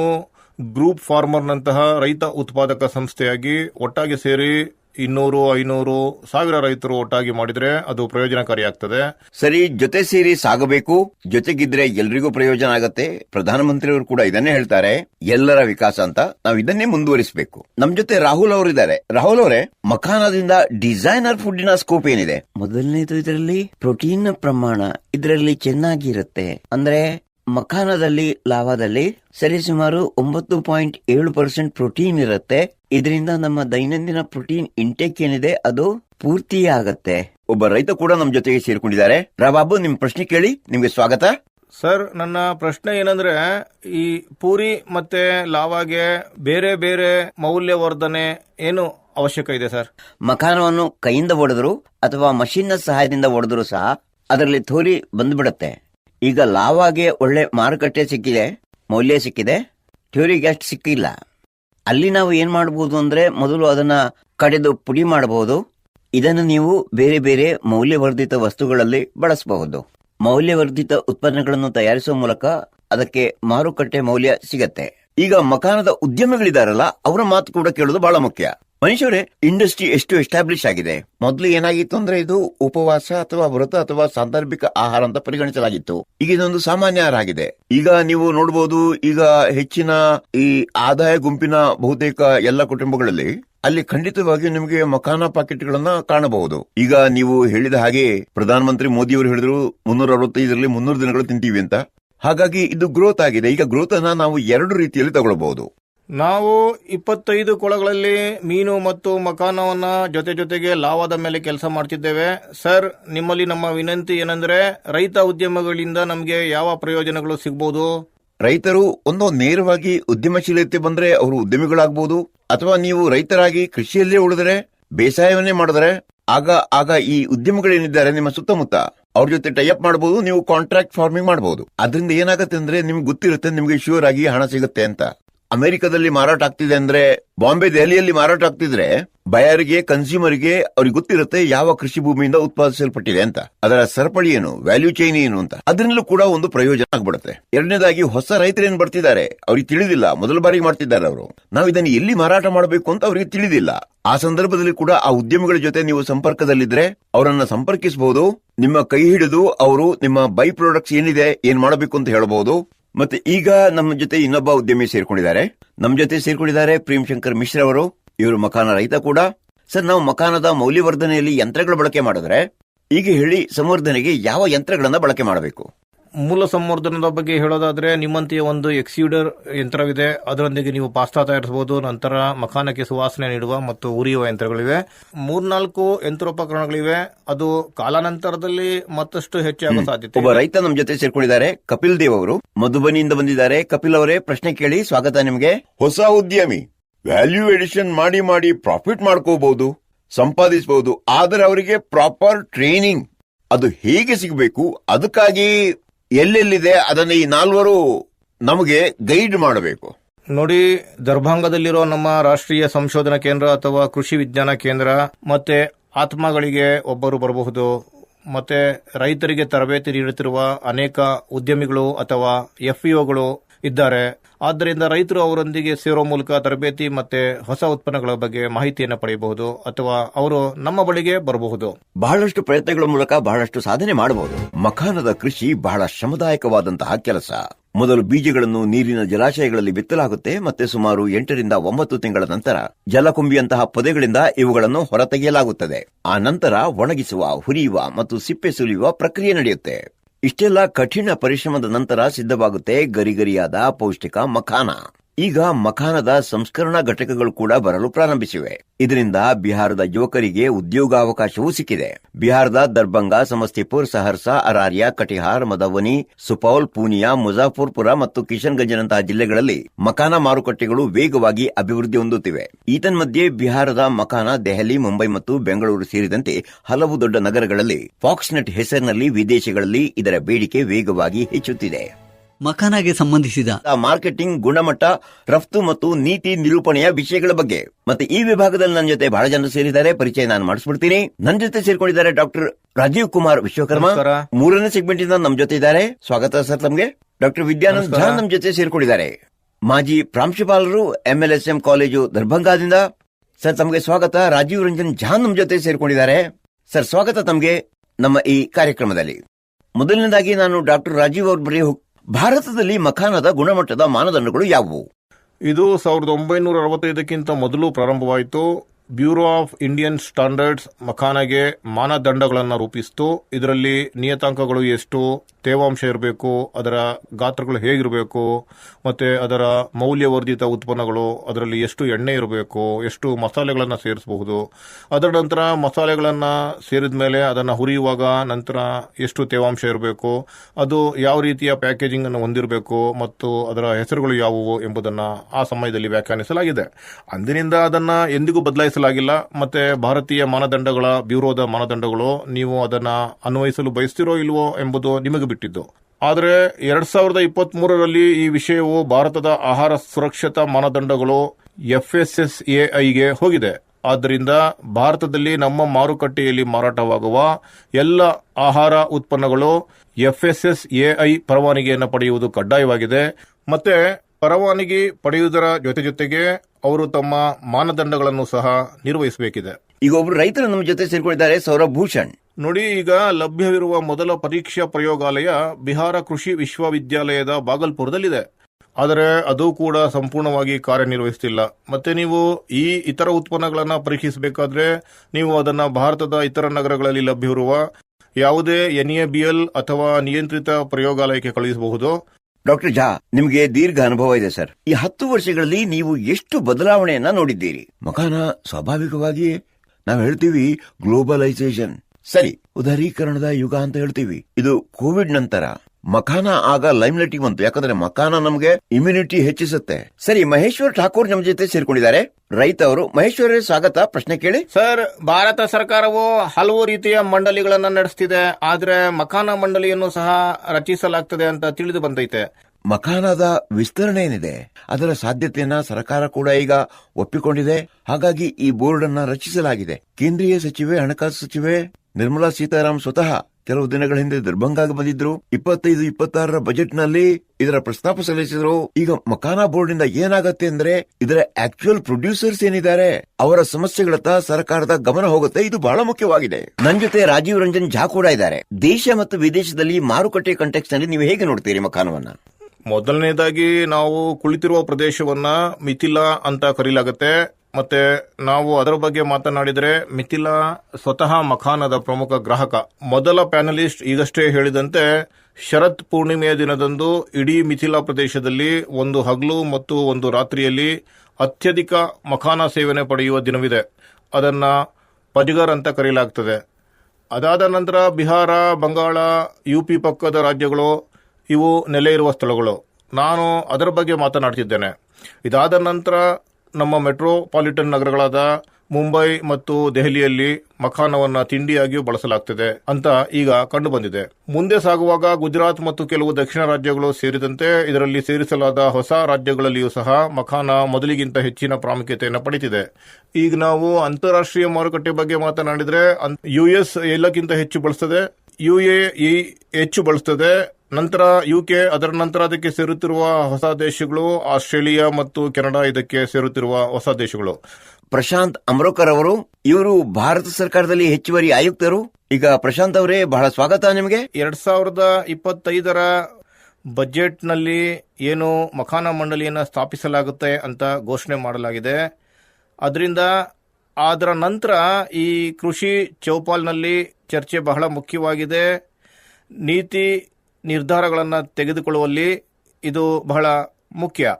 ಗ್ರೂಪ್ ಫಾರ್ಮರ್ನಂತಹ ರೈತ ಉತ್ಪಾದಕ ಸಂಸ್ಥೆಯಾಗಿ ಒಟ್ಟಾಗಿ ಸೇರಿ ಇನ್ನೂರು ಐನೂರು ಸಾವಿರ ರೈತರು ಒಟ್ಟಾಗಿ ಮಾಡಿದ್ರೆ ಅದು ಪ್ರಯೋಜನಕಾರಿಯಾಗ್ತದೆ. ಸರಿ ಜೊತೆ ಸೇರಿ ಸಾಗಬೇಕು. ಜೊತೆಗಿದ್ರೆ ಎಲ್ರಿಗೂ ಪ್ರಯೋಜನ ಆಗತ್ತೆ. ಪ್ರಧಾನಮಂತ್ರಿಯವರು ಕೂಡ ಇದನ್ನೇ ಹೇಳ್ತಾರೆ. ಎಲ್ಲರ ವಿಕಾಸ ಅಂತ ನಾವು ಇದನ್ನೇ ಮುಂದುವರಿಸಬೇಕು. ನಮ್ ಜೊತೆ ರಾಹುಲ್ ಅವರು ಇದ್ದಾರೆ ರಾಹುಲ್ ಅವರೇ ಮಖಾನದಿಂದ ಡಿಸೈನರ್ ಫುಡ್ಡಿನ ಸ್ಕೋಪ್ ಏನಿದೆ? ಮೊದಲನೇದು ಇದರಲ್ಲಿ ಪ್ರೋಟೀನ್ ಪ್ರಮಾಣ ಇದರಲ್ಲಿ ಚೆನ್ನಾಗಿರುತ್ತೆ. ಅಂದ್ರೆ ಮಖಾನದಲ್ಲಿ ಲಾವಾದಲ್ಲಿ ಸರಿಸುಮಾರು ಒಂಬತ್ತು ಪಾಯಿಂಟ್ ಏಳು ಪರ್ಸೆಂಟ್ ಪ್ರೋಟೀನ್ ಇರುತ್ತೆ. ಇದರಿಂದ ನಮ್ಮ ದೈನಂದಿನ ಪ್ರೋಟೀನ್ ಇಂಟೇಕ್ ಏನಿದೆ ಅದು ಪೂರ್ತಿ ಆಗತ್ತೆ ಒಬ್ಬ ರೈತ ಕೂಡ ನಮ್ಮ ಜೊತೆಗೆ ಸೇರಿಕೊಂಡಿದ್ದಾರೆ. ರಾಬಾಬು ನಿಮ್ ಪ್ರಶ್ನೆ ಕೇಳಿ ನಿಮ್ಗೆ ಸ್ವಾಗತ. ಸರ್ ನನ್ನ ಪ್ರಶ್ನೆ ಏನಂದ್ರೆ ಈ ಪೂರಿ ಮತ್ತೆ ಲಾವಾಗೆ ಬೇರೆ ಬೇರೆ ಮೌಲ್ಯವರ್ಧನೆ ಏನು ಅವಶ್ಯಕ ಇದೆ ಸರ್? ಮಖಾನವನ್ನು ಕೈಯಿಂದ ಒಡೆದ್ರು ಅಥವಾ ಮಷಿನ್ನ ಸಹಾಯದಿಂದ ಒಡೆದ್ರು ಸಹ ಅದರಲ್ಲಿ ಥೋರಿ ಬಂದ್ಬಿಡತ್ತೆ. ಈಗ ಲಾವಾಗೆ ಒಳ್ಳೆ ಮಾರುಕಟ್ಟೆ ಸಿಕ್ಕಿದೆ, ಮೌಲ್ಯ ಸಿಕ್ಕಿದೆ ಟ್ಯೂರಿ ಗ್ಯಾಸ್ಟ್ ಸಿಕ್ಕಿಲ್ಲ. ಅಲ್ಲಿ ನಾವು ಏನ್ ಮಾಡಬಹುದು ಅಂದ್ರೆ ಮೊದಲು ಅದನ್ನ ಕಡೆದು ಪುಡಿ ಮಾಡಬಹುದು ಇದನ್ನು ನೀವು ಬೇರೆ ಬೇರೆ ಮೌಲ್ಯವರ್ಧಿತ ವಸ್ತುಗಳಲ್ಲಿ ಬಳಸಬಹುದು. ಮೌಲ್ಯವರ್ಧಿತ ಉತ್ಪನ್ನಗಳನ್ನು ತಯಾರಿಸುವ ಮೂಲಕ ಅದಕ್ಕೆ ಮಾರುಕಟ್ಟೆ ಮೌಲ್ಯ ಸಿಗತ್ತೆ. ಈಗ ಮಕಾನದ ಉದ್ಯಮಿಗಳಿದಾರಲ್ಲ, ಅವರ ಮಾತು ಕೂಡ ಕೇಳೋದು ಬಹಳ ಮುಖ್ಯ. ಮನುಷ್ಯರೇ, ಇಂಡಸ್ಟ್ರಿ ಎಷ್ಟು ಎಸ್ಟಾಬ್ಲಿಷ್ ಆಗಿದೆ? ಮೊದಲು ಏನಾಗಿತ್ತು ಅಂದ್ರೆ ಇದು ಉಪವಾಸ ಅಥವಾ ವ್ರತ ಅಥವಾ ಸಾಂದರ್ಭಿಕ ಆಹಾರ ಅಂತ ಪರಿಗಣಿಸಲಾಗಿತ್ತು. ಈಗ ಇದೊಂದು ಸಾಮಾನ್ಯ ಆಹಾರ ಆಗಿದೆ. ಈಗ ನೀವು ನೋಡಬಹುದು ಈಗ ಹೆಚ್ಚಿನ ಈ ಆದಾಯ ಗುಂಪಿನ ಬಹುತೇಕ ಎಲ್ಲ ಕುಟುಂಬಗಳಲ್ಲಿ ಅಲ್ಲಿ ಖಂಡಿತವಾಗಿ ನಿಮಗೆ ಮಕಾನ ಪಾಕೆಟ್ಗಳನ್ನ ಕಾಣಬಹುದು. ಈಗ ನೀವು ಹೇಳಿದ ಹಾಗೆ ಪ್ರಧಾನಮಂತ್ರಿ ಮೋದಿ ಅವರು ಹೇಳಿದ್ರು ಮುನ್ನೂರ ಅರವತ್ತೈದರಲ್ಲಿ ಮುನ್ನೂರು ದಿನಗಳು ತಿಂತೀವಿ ಅಂತ. ಹಾಗಾಗಿ ಇದು ಗ್ರೋತ್ ಆಗಿದೆ. ಈಗ ಗ್ರೋತ್ ಅನ್ನ ನಾವು ಎರಡು ರೀತಿಯಲ್ಲಿ ತಗೊಳ್ಬಹುದು. ನಾವು ಇಪ್ಪತ್ತೈದು ಕೊಳಗಳಲ್ಲಿ ಮೀನು ಮತ್ತು ಮಕಾನವನ್ನ ಜೊತೆ ಜೊತೆಗೆ ಲಾವಾದ ಮೇಲೆ ಕೆಲಸ ಮಾಡ್ತಿದ್ದೇವೆ. ಸರ್, ನಿಮ್ಮಲ್ಲಿ ನಮ್ಮ ವಿನಂತಿ ಏನಂದ್ರೆ ರೈತ ಉದ್ಯಮಗಳಿಂದ ನಮಗೆ ಯಾವ ಪ್ರಯೋಜನಗಳು ಸಿಗಬಹುದು ರೈತರು ಒಂದು ನೇರವಾಗಿ ಉದ್ಯಮಶೀಲತೆ ಬಂದ್ರೆ ಅವರು ಉದ್ಯಮಿಗಳಾಗಬಹುದು ಅಥವಾ ನೀವು ರೈತರಾಗಿ ಕೃಷಿಯಲ್ಲೇ ಉಳಿದ್ರೆ, ಬೇಸಾಯವನ್ನೇ ಮಾಡಿದ್ರೆ, ಆಗ ಆಗ ಈ ಉದ್ಯಮಗಳೇನಿದ್ದಾರೆ ನಿಮ್ಮ ಸುತ್ತಮುತ್ತ, ಅವ್ರ ಜೊತೆ ಟೈಅಪ್ ಮಾಡಬಹುದು ನೀವು ಕಾಂಟ್ರಾಕ್ಟ್ ಫಾರ್ಮಿಂಗ್ ಮಾಡಬಹುದು ಅದರಿಂದ ಏನಾಗುತ್ತೆ ಅಂದ್ರೆ ನಿಮ್ಗೆ ಗೊತ್ತಿರುತ್ತೆ, ನಿಮ್ಗೆ ಶ್ಯೂರ್ ಆಗಿ ಹಣ ಸಿಗುತ್ತೆ ಅಂತ. ಅಮೆರಿಕದಲ್ಲಿ ಮಾರಾಟ ಆಗ್ತಿದೆ ಅಂದ್ರೆ ಬಾಂಬೆ ದೆಹಲಿಯಲ್ಲಿ ಮಾರಾಟ ಆಗ್ತಿದ್ರೆ ಬಯರಿಗೆ, ಕನ್ಸ್ಯೂಮರ್ಗೆ ಅವ್ರಿಗೆ ಗೊತ್ತಿರುತ್ತೆ ಯಾವ ಕೃಷಿ ಭೂಮಿಯಿಂದ ಉತ್ಪಾದಿಸಲ್ಪಟ್ಟಿದೆ ಅಂತ. ಅದರ ಸರಪಳಿ ಏನು, ವ್ಯಾಲ್ಯೂ ಚೈನ್ ಏನು ಅಂತ. ಅದರಿಂದಲೂ ಕೂಡ ಒಂದು ಪ್ರಯೋಜನ ಆಗ್ಬಿಡುತ್ತೆ. ಎರಡನೇದಾಗಿ ಹೊಸ ರೈತರೇನ್ ಬರ್ತಿದ್ದಾರೆ. ಅವ್ರಿಗೆ ತಿಳಿದಿಲ್ಲ. ಮೊದಲ ಬಾರಿಗೆ ಮಾಡ್ತಿದ್ದಾರೆ ಅವರು. ನಾವು ಇದನ್ನು ಎಲ್ಲಿ ಮಾರಾಟ ಮಾಡಬೇಕು ಅಂತ ಅವರಿಗೆ ತಿಳಿದಿಲ್ಲ. ಆ ಸಂದರ್ಭದಲ್ಲಿ ಕೂಡ ಆ ಉದ್ಯಮಿಗಳ ಜೊತೆ ನೀವು ಸಂಪರ್ಕದಲ್ಲಿದ್ರೆ ಅವರನ್ನ ಸಂಪರ್ಕಿಸಬಹುದು ನಿಮ್ಮ ಕೈ ಹಿಡಿದು ಅವರು ನಿಮ್ಮ ಬೈ ಪ್ರಾಡಕ್ಟ್ಸ್ ಏನಿದೆ, ಏನ್ ಮಾಡಬೇಕು ಅಂತ ಹೇಳಬಹುದು ಮತ್ತೆ ಈಗ ನಮ್ಮ ಜೊತೆ ಇನ್ನೊಬ್ಬ ಉದ್ಯಮಿ ಸೇರ್ಕೊಂಡಿದ್ದಾರೆ. ನಮ್ಮ ಜೊತೆ ಸೇರ್ಕೊಂಡಿದ್ದಾರೆ ಪ್ರೇಮ್ ಶಂಕರ್ ಮಿಶ್ರಾ ಅವರು. ಇವರು ಮಕಾನ ರೈತ ಕೂಡ. ಸರ್, ನಾವು ಮಕಾನದ ಮೌಲ್ಯವರ್ಧನೆಯಲ್ಲಿ ಯಂತ್ರಗಳ ಬಳಕೆ ಮಾಡಿದ್ರೆ, ಈಗ ಹೇಳಿ ಸಂವರ್ಧನೆಗೆ ಯಾವ ಯಂತ್ರಗಳನ್ನ ಬಳಕೆ ಮಾಡಬೇಕು? ಮೂಲ ಸಂವರ್ಧನದ ಬಗ್ಗೆ ಹೇಳೋದಾದ್ರೆ ನಿಮ್ಮಂತೆಯೇ ಒಂದು ಎಕ್ಸ್ಯೂಡರ್ ಯಂತ್ರವಿದೆ. ಅದರೊಂದಿಗೆ ನೀವು ಪಾಸ್ತಾ ತಯಾರಿಸಬಹುದು. ನಂತರ ಮಖಾನಕ್ಕೆ ಸುವಾಸನೆ ನೀಡುವ ಮತ್ತು ಉರಿಯುವ ಯಂತ್ರಗಳಿವೆ. ಮೂರ್ನಾಲ್ಕು ಯಂತ್ರೋಪಕರಣಗಳಿವೆ. ಅದು ಕಾಲಾನಂತರದಲ್ಲಿ ಮತ್ತಷ್ಟು ಹೆಚ್ಚಾಗುವ ಸಾಧ್ಯತೆ ಒಬ್ಬ ರೈತ ನಮ್ಮ ಜೊತೆ ಸೇರ್ಕೊಂಡಿದ್ದಾರೆ. ಕಪಿಲ್ ದೇವ್ ಅವರು ಮಧುಬನಿಯಿಂದ ಬಂದಿದ್ದಾರೆ. ಕಪಿಲ್ ಅವರೇ ಪ್ರಶ್ನೆ ಕೇಳಿ ಸ್ವಾಗತ ನಿಮಗೆ. ಹೊಸ ಉದ್ಯಮಿ ವ್ಯಾಲ್ಯೂ ಎಡಿಷನ್ ಮಾಡಿ ಮಾಡಿ ಪ್ರಾಫಿಟ್ ಮಾಡ್ಕೋಬಹುದು ಸಂಪಾದಿಸಬಹುದು. ಆದರೆ ಅವರಿಗೆ ಪ್ರಾಪರ್ ಟ್ರೈನಿಂಗ್ ಅದು ಹೇಗೆ ಸಿಗಬೇಕು? ಅದಕ್ಕಾಗಿ ಎಲ್ಲೆಲ್ಲಿದೆ ಅದನ್ನು ಈ ನಾಲ್ವರು ನಮಗೆ ಗೈಡ್ ಮಾಡಬೇಕು. ನೋಡಿ, ದರ್ಭಾಂಗದಲ್ಲಿರೋ ನಮ್ಮ ರಾಷ್ಟ್ರೀಯ ಸಂಶೋಧನಾ ಕೇಂದ್ರ ಅಥವಾ ಕೃಷಿ ವಿಜ್ಞಾನ ಕೇಂದ್ರ ಮತ್ತೆ ಆತ್ಮಗಳಿಗೆ ಒಬ್ಬರು ಬರಬಹುದು, ಮತ್ತೆ ರೈತರಿಗೆ ತರಬೇತಿ ನೀಡುತ್ತಿರುವ ಅನೇಕ ಉದ್ಯಮಿಗಳು ಅಥವಾ ಎಫ್ಇಒಗಳು ಇದ್ದಾರೆ. ಆದ್ದರಿಂದ ರೈತರು ಅವರೊಂದಿಗೆ ಸೇರೋ ಮೂಲಕ ತರಬೇತಿ ಮತ್ತೆ ಹೊಸ ಉತ್ಪನ್ನಗಳ ಬಗ್ಗೆ ಮಾಹಿತಿಯನ್ನು ಪಡೆಯಬಹುದು ಅಥವಾ ಅವರು ನಮ್ಮ ಬಳಿಗೆ ಬರಬಹುದು. ಬಹಳಷ್ಟು ಪ್ರಯತ್ನಗಳ ಮೂಲಕ ಬಹಳಷ್ಟು ಸಾಧನೆ ಮಾಡಬಹುದು. ಮಖಾನದ ಕೃಷಿ ಬಹಳ ಶ್ರಮದಾಯಕವಾದಂತಹ ಕೆಲಸ. ಮೊದಲು ಬೀಜಗಳನ್ನು ನೀರಿನ ಜಲಾಶಯಗಳಲ್ಲಿ ಬಿತ್ತಲಾಗುತ್ತೆ ಮತ್ತೆ ಸುಮಾರು ಎಂಟರಿಂದ ಒಂಬತ್ತು ತಿಂಗಳ ನಂತರ ಜಲಕುಂಬಿಯಂತಹ ಪೊದೆಗಳಿಂದ ಇವುಗಳನ್ನು ಹೊರತೆಗೆಯಲಾಗುತ್ತದೆ. ಆ ನಂತರ ಒಣಗಿಸುವ, ಹುರಿಯುವ ಮತ್ತು ಸಿಪ್ಪೆ ಸುಲಿಯುವ ಪ್ರಕ್ರಿಯೆ ನಡೆಯುತ್ತೆ. ಇಷ್ಟೆಲ್ಲ ಕಠಿಣ ಪರಿಶ್ರಮದ ನಂತರ ಸಿದ್ಧವಾಗುತ್ತೆ ಗರಿಗರಿಯಾದ ಪೌಷ್ಟಿಕ ಮಖಾನ. ಈಗ ಮಖಾನದ ಸಂಸ್ಕರಣಾ ಘಟಕಗಳು ಕೂಡ ಬರಲು ಪ್ರಾರಂಭಿಸಿವೆ. ಇದರಿಂದ ಬಿಹಾರದ ಯುವಕರಿಗೆ ಉದ್ಯೋಗಾವಕಾಶವೂ ಸಿಕ್ಕಿದೆ. ಬಿಹಾರದ ದರ್ಭಂಗ, ಸಮಸ್ತಿಪುರ್, ಸಹರ್ಸಾ, ಅರಾರಿಯಾ, ಕಟಿಹಾರ್ ಮಧವನಿ ಸುಪೌಲ್, ಪೂನಿಯಾ, ಮುಜಾಫರ್ಪುರ ಮತ್ತು ಕಿಶನ್ಗಂಜ್ನಂತಹ ಜಿಲ್ಲೆಗಳಲ್ಲಿ ಮಕಾನ ಮಾರುಕಟ್ಟೆಗಳು ವೇಗವಾಗಿ ಅಭಿವೃದ್ಧಿ ಹೊಂದುತ್ತಿವೆ. ಈತನ್ಮಧ್ಯೆ ಬಿಹಾರದ ಮಖಾನ ದೆಹಲಿ, ಮುಂಬೈ ಮತ್ತು ಬೆಂಗಳೂರು ಸೇರಿದಂತೆ ಹಲವು ದೊಡ್ಡ ನಗರಗಳಲ್ಲಿ ಫಾಕ್ಸ್ನೆಟ್ ಹೆಸರಿನಲ್ಲಿ ವಿದೇಶಗಳಲ್ಲಿ ಇದರ ಬೇಡಿಕೆ ವೇಗವಾಗಿ ಹೆಚ್ಚುತ್ತಿದೆ. ಮಖಾನಾಗೆ ಸಂಬಂಧಿಸಿದ. ಮಾರ್ಕೆಟಿಂಗ್ ಗುಣಮಟ್ಟ ರಫ್ತು ಮತ್ತು ನೀತಿ ನಿರೂಪಣೆಯ ವಿಷಯಗಳ ಬಗ್ಗೆ. ಮತ್ತೆ ಈ ವಿಭಾಗದಲ್ಲಿ ನನ್ನ ಜೊತೆ ಬಹಳ ಜನ ಸೇರಿದ್ದಾರೆ. ಪರಿಚಯ ನಾನು ಮಾಡಿಸ್ಬಿಡ್ತೀನಿ. ನನ್ನ ಜೊತೆ ಸೇರ್ಕೊಂಡಿದ್ದಾರೆ ಡಾಕ್ಟರ್ ರಾಜೀವ್ ಕುಮಾರ್ ವಿಶ್ವಕರ್ಮ. ಮೂರನೇ ಸೆಗ್ಮೆಂಟ್ ಇಂದ ನಮ್ಮ ಜೊತೆ ಇದ್ದಾರೆ. ಸ್ವಾಗತ ಸರ್ ತಮ್ಗೆ. ಡಾಕ್ಟರ್ ವಿದ್ಯಾನಂದ್ ಝಾ. ನಮ್ಮ ಜೊತೆ ಸೇರ್ಕೊಂಡಿದ್ದಾರೆ. ಮಾಜಿ ಪ್ರಾಂಶುಪಾಲರು ಎಂಎಲ್ಎಸ್ಎಂ ಕಾಲೇಜು ದರ್ಭಂಗಾದಿಂದ. ಸರ್ ತಮಗೆ ಸ್ವಾಗತ. ರಾಜೀವ್ ರಂಜನ್ ಝಾ ನಮ್ಮ ಜೊತೆ ಸೇರ್ಕೊಂಡಿದ್ದಾರೆ. ಸರ್ ಸ್ವಾಗತ ತಮಗೆ ನಮ್ಮ ಈ ಕಾರ್ಯಕ್ರಮದಲ್ಲಿ. ಮೊದಲನೇದಾಗಿ ನಾನು ಡಾಕ್ಟರ್ ರಾಜೀವ್ ಅವ್ರ ಹೋಗ್- ಭಾರತದಲ್ಲಿ ಮಖಾನದ ಗುಣಮಟ್ಟದ ಮಾನದಂಡಗಳು ಯಾವುವು? ಇದು ಸಾವಿರದ ಒಂಬೈನೂರ ಅರವತ್ತೈದಕ್ಕಿಂತ ಮೊದಲು ಪ್ರಾರಂಭವಾಯಿತು. ಬ್ಯೂರೋ ಆಫ್ ಇಂಡಿಯನ್ ಸ್ಟ್ಯಾಂಡರ್ಡ್ಸ್ ಮಖಾನಗೆ ಮಾನದಂಡಗಳನ್ನು ರೂಪಿಸಿತು. ಇದರಲ್ಲಿ ನಿಯತಾಂಕಗಳು ಎಷ್ಟು? ತೇವಾಂಶ ಇರಬೇಕು, ಅದರ ಗಾತ್ರಗಳು ಹೇಗಿರಬೇಕು, ಮತ್ತೆ ಅದರ ಮೌಲ್ಯವರ್ಧಿತ ಉತ್ಪನ್ನಗಳು, ಅದರಲ್ಲಿ ಎಷ್ಟು ಎಣ್ಣೆ ಇರಬೇಕು, ಎಷ್ಟು ಮಸಾಲೆಗಳನ್ನು ಸೇರಿಸಬಹುದು. ಅದರ ನಂತರ ಮಸಾಲೆಗಳನ್ನು ಸೇರಿದ ಮೇಲೆ ಅದನ್ನು ಹುರಿಯುವಾಗ ನಂತರ ಎಷ್ಟು ತೇವಾಂಶ ಇರಬೇಕು, ಅದು ಯಾವ ರೀತಿಯ ಪ್ಯಾಕೇಜಿಂಗ್ ಅನ್ನು ಹೊಂದಿರಬೇಕು, ಮತ್ತು ಅದರ ಹೆಸರುಗಳು ಯಾವುವು ಎಂಬುದನ್ನು ಆ ಸಮಯದಲ್ಲಿ ವ್ಯಾಖ್ಯಾನಿಸಲಾಗಿದೆ. ಅಂದಿನಿಂದ ಅದನ್ನು ಎಂದಿಗೂ ಬದಲಾಯಿಸಲಾಗಿಲ್ಲ, ಮತ್ತೆ ಭಾರತೀಯ ಮಾನದಂಡಗಳ, ಬ್ಯೂರೋದ ಮಾನದಂಡಗಳು ನೀವು ಅದನ್ನು ಅನ್ವಯಿಸಲು ಬಯಸ್ತಿರೋ ಇಲ್ವೋ ಎಂಬುದು ನಿಮಗೆ ಬಿಟ್ಟಿದ್ದು. ಆದರೆ ಎರಡ್ ಸಾವಿರದ ಇಪ್ಪತ್ತ್ ಮೂರರಲ್ಲಿ ಈ ವಿಷಯವು ಭಾರತದ ಆಹಾರ ಸುರಕ್ಷತಾ ಮಾನದಂಡಗಳು ಎಫ್ಎಸ್ಎಸ್ಎಐಗೆ ಹೋಗಿದೆ. ಆದ್ದರಿಂದ ಭಾರತದಲ್ಲಿ ನಮ್ಮ ಮಾರುಕಟ್ಟೆಯಲ್ಲಿ ಮಾರಾಟವಾಗುವ ಎಲ್ಲ ಆಹಾರ ಉತ್ಪನ್ನಗಳು ಎಫ್ಎಸ್ಎಸ್ಎಐ ಪರವಾನಿಗೆಯನ್ನು ಪಡೆಯುವುದು ಕಡ್ಡಾಯವಾಗಿದೆ. ಮತ್ತೆ ಪರವಾನಗಿ ಪಡೆಯುವುದರ ಜೊತೆ ಜೊತೆಗೆ ಅವರು ತಮ್ಮ ಮಾನದಂಡಗಳನ್ನು ಸಹ ನಿರ್ವಹಿಸಬೇಕಿದೆ. ಈಗ ಒಬ್ಬರು ರೈತರು ನಮ್ಮ ಜೊತೆ ಸೇರಿಕೊಂಡಿದ್ದಾರೆ, ಸೌರಭ್ ಭೂಷಣ್. ನೋಡಿ ಈಗ ಲಭ್ಯವಿರುವ ಮೊದಲ ಪರೀಕ್ಷಾ ಪ್ರಯೋಗಾಲಯ ಬಿಹಾರ ಕೃಷಿ ವಿಶ್ವವಿದ್ಯಾಲಯದ ಬಾಗಲ್ಪುರದಲ್ಲಿದೆ. ಆದರೆ ಅದು ಕೂಡ ಸಂಪೂರ್ಣವಾಗಿ ಕಾರ್ಯನಿರ್ವಹಿಸುತ್ತಿಲ್ಲ ಮತ್ತೆ ನೀವು ಈ ಇತರ ಉತ್ಪನ್ನಗಳನ್ನು ಪರೀಕ್ಷಿಸಬೇಕಾದ್ರೆ ನೀವು ಅದನ್ನು ಭಾರತದ ಇತರ ನಗರಗಳಲ್ಲಿ ಲಭ್ಯವಿರುವ ಯಾವುದೇ ಎನ್ಎಬಿಎಲ್ ಅಥವಾ ನಿಯಂತ್ರಿತ ಪ್ರಯೋಗಾಲಯಕ್ಕೆ ಕಳುಹಿಸಬಹುದು. ಡಾಕ್ಟರ್ ಝಾ ನಿಮಗೆ ದೀರ್ಘ ಅನುಭವ ಇದೆ ಸರ್. ಈ ಹತ್ತು ವರ್ಷಗಳಲ್ಲಿ ನೀವು ಎಷ್ಟು ಬದಲಾವಣೆಯನ್ನ ನೋಡಿದ್ದೀರಿ? ಮಕಾನ ಸ್ವಾಭಾವಿಕವಾಗಿ ನಾವು ಹೇಳ್ತೀವಿ ಗ್ಲೋಬಲೈಸೇಷನ್. ಸರಿ. ಉದಾರೀಕರಣದ ಯುಗ ಅಂತ ಹೇಳ್ತೀವಿ. ಇದು ಕೋವಿಡ್ ನಂತರ. ಮಖಾನ ಆಗ ಲೈಮ್ಲೈಟಿಗೆ ಬಂತು. ಯಾಕಂದ್ರೆ ಮಖಾನ ನಮಗೆ ಇಮ್ಯುನಿಟಿ ಹೆಚ್ಚಿಸುತ್ತೆ. ಸರಿ ಮಹೇಶ್ವರ್ ಠಾಕೂರ್ ನಮ್ಮ ಜೊತೆ ಸೇರ್ಕೊಂಡಿದ್ದಾರೆ. ರೈತ ಅವರು ಮಹೇಶ್ವರ ಸ್ವಾಗತ. ಪ್ರಶ್ನೆ ಕೇಳಿ. ಸರ್ ಭಾರತ ಸರ್ಕಾರವು ಹಲವು ರೀತಿಯ ಮಂಡಳಿಗಳನ್ನ ನಡೆಸ್ತಿದೆ. ಆದ್ರೆ ಮಖಾನ ಮಂಡಳಿಯನ್ನು ಸಹ ರಚಿಸಲಾಗ್ತದೆ ಅಂತ ತಿಳಿದು ಬಂದೈತೆ. ಮಖಾನದ ವಿಸ್ತರಣೆ ಏನಿದೆ? ಅದರ ಸಾಧ್ಯತೆಯನ್ನ ಸರ್ಕಾರ ಕೂಡ ಈಗ ಒಪ್ಪಿಕೊಂಡಿದೆ. ಹಾಗಾಗಿ ಈ ಬೋರ್ಡ್ ಅನ್ನ ರಚಿಸಲಾಗಿದೆ. ಕೇಂದ್ರೀಯ ಸಚಿವೆ ಹಣಕಾಸು ಸಚಿವೆ ನಿರ್ಮಲಾ ಸೀತಾರಾಮ್ ಸ್ವತಃ ಕೆಲವು ದಿನಗಳ ಹಿಂದೆ ದರ್ಭಂಗಾಗಿ ಬಂದಿದ್ರು. ಇಪ್ಪತ್ತೈದು, ಇಪ್ಪತ್ತಾರರ ಬಜೆಟ್ನಲ್ಲಿ ಇದರ ಪ್ರಸ್ತಾಪ ಸಲ್ಲಿಸಿದ್ರು. ಈಗ ಮಕಾನ ಬೋರ್ಡ್ನಿಂದ ಏನಾಗತ್ತೆ ಅಂದ್ರೆ ಇದರ ಆಕ್ಚುಯಲ್ ಪ್ರೊಡ್ಯೂಸರ್ಸ್ ಏನಿದ್ದಾರೆ, ಅವರ ಸಮಸ್ಯೆಗಳತ್ತ ಸರ್ಕಾರದ ಗಮನ ಹೋಗುತ್ತೆ. ಇದು ಬಹಳ ಮುಖ್ಯವಾಗಿದೆ. ನನ್ ಜೊತೆ ರಾಜೀವ್ ರಂಜನ್ ಝಾ ಕೂಡ ಇದ್ದಾರೆ. ದೇಶ ಮತ್ತು ವಿದೇಶದಲ್ಲಿ ಮಾರುಕಟ್ಟೆ ಕಂಟೆಕ್ಸ್ನಲ್ಲಿ ನೀವು ಹೇಗೆ ನೋಡ್ತೀರಿ ಮಕಾನವನ್ನ? ಮೊದಲನೇದಾಗಿ ನಾವು ಕುಳಿತಿರುವ ಪ್ರದೇಶವನ್ನ ಮಿಥಿಲಾ ಅಂತ ಕರೀಲಾಗುತ್ತೆ. ಮತ್ತೆ ನಾವು ಅದರ ಬಗ್ಗೆ ಮಾತನಾಡಿದರೆ ಮಿಥಿಲಾ ಸ್ವತಃ ಮಖಾನದ ಪ್ರಮುಖ ಗ್ರಾಹಕ. ಮೊದಲ ಪ್ಯಾನಲಿಸ್ಟ್ ಈಗಷ್ಟೇ ಹೇಳಿದಂತೆ ಶರತ್ ಪೂರ್ಣಿಮೆಯ ದಿನದಂದು ಇಡೀ ಮಿಥಿಲಾ ಪ್ರದೇಶದಲ್ಲಿ ಒಂದು ಹಗಲು ಮತ್ತು ಒಂದು ರಾತ್ರಿಯಲ್ಲಿ ಅತ್ಯಧಿಕ ಮಖಾನ ಸೇವನೆ ಪಡೆಯುವ ದಿನವಿದೆ. ಅದನ್ನ ಪಜಗರ್ ಅಂತ ಕರೆಯಲಾಗ್ತದೆ. ಅದಾದ ನಂತರ ಬಿಹಾರ, ಬಂಗಾಳ, ಯುಪಿ ಪಕ್ಕದ ರಾಜ್ಯಗಳು ಇವು ನೆಲೆ ಇರುವ ಸ್ಥಳಗಳು. ನಾನು ಅದರ ಬಗ್ಗೆ ಮಾತನಾಡ್ತಿದ್ದೇನೆ. ಇದಾದ ನಂತರ ನಮ್ಮ ಮೆಟ್ರೋಪಾಲಿಟನ್ ನಗರಗಳಾದ ಮುಂಬೈ ಮತ್ತು ದೆಹಲಿಯಲ್ಲಿ ಮಖಾನವನ್ನ ತಿಂಡಿಯಾಗಿಯೂ ಬಳಸಲಾಗ್ತಿದೆ ಅಂತ ಈಗ ಕಂಡು ಬಂದಿದೆ. ಮುಂದೆ ಸಾಗುವಾಗ ಗುಜರಾತ್ ಮತ್ತು ಕೆಲವು ದಕ್ಷಿಣ ರಾಜ್ಯಗಳು ಸೇರಿದಂತೆ ಇದರಲ್ಲಿ ಸೇರಿಸಲಾದ ಹೊಸ ರಾಜ್ಯಗಳಲ್ಲಿಯೂ ಸಹ ಮಖಾನ ಮೊದಲಿಗಿಂತ ಹೆಚ್ಚಿನ ಪ್ರಾಮುಖ್ಯತೆಯನ್ನು ಪಡೆದಿದೆ. ಈಗ ನಾವು ಅಂತಾರಾಷ್ಟ್ರೀಯ ಮಾರುಕಟ್ಟೆ ಬಗ್ಗೆ ಮಾತನಾಡಿದ್ರೆ ಯುಎಸ್ ಎಲ್ಲಕ್ಕಿಂತ ಹೆಚ್ಚು ಬಳಸ್ತದೆ ಯುಎಇ ಹೆಚ್ಚು ಬಳಸ್ತದೆ ನಂತರ ಯು ಕೆ ಅದರ ನಂತರ ಅದಕ್ಕೆ ಸೇರುತ್ತಿರುವ ಹೊಸ ದೇಶಗಳು ಆಸ್ಟ್ರೇಲಿಯಾ ಮತ್ತು ಕೆನಡಾ ಇದಕ್ಕೆ ಸೇರುತ್ತಿರುವ ಹೊಸ ದೇಶಗಳು. ಪ್ರಶಾಂತ್ ಅಮ್ರೋಕರ್ ಅವರು ಇವರು ಭಾರತ ಸರ್ಕಾರದಲ್ಲಿ ಹೆಚ್ಚುವರಿ ಆಯುಕ್ತರು. ಈಗ ಪ್ರಶಾಂತ್ ಅವರೇ ಬಹಳ ಸ್ವಾಗತ ನಿಮಗೆ. ಎರಡ್ ಸಾವಿರದ ಇಪ್ಪತ್ತೈದರ ಬಜೆಟ್ನಲ್ಲಿ ಏನು ಮಖಾನ ಮಂಡಳಿಯನ್ನು ಸ್ಥಾಪಿಸಲಾಗುತ್ತೆ ಅಂತ ಘೋಷಣೆ ಮಾಡಲಾಗಿದೆ. ಅದರಿಂದ ಅದರ ನಂತರ ಈ ಕೃಷಿ ಚೌಪಾಲ್ನಲ್ಲಿ ಚರ್ಚೆ ಬಹಳ ಮುಖ್ಯವಾಗಿದೆ. ನೀತಿ ನಿರ್ಧಾರಗಳನ್ನು ತೆಗೆದುಕೊಳ್ಳುವಲ್ಲಿ ಇದು ಬಹಳ ಮುಖ್ಯ.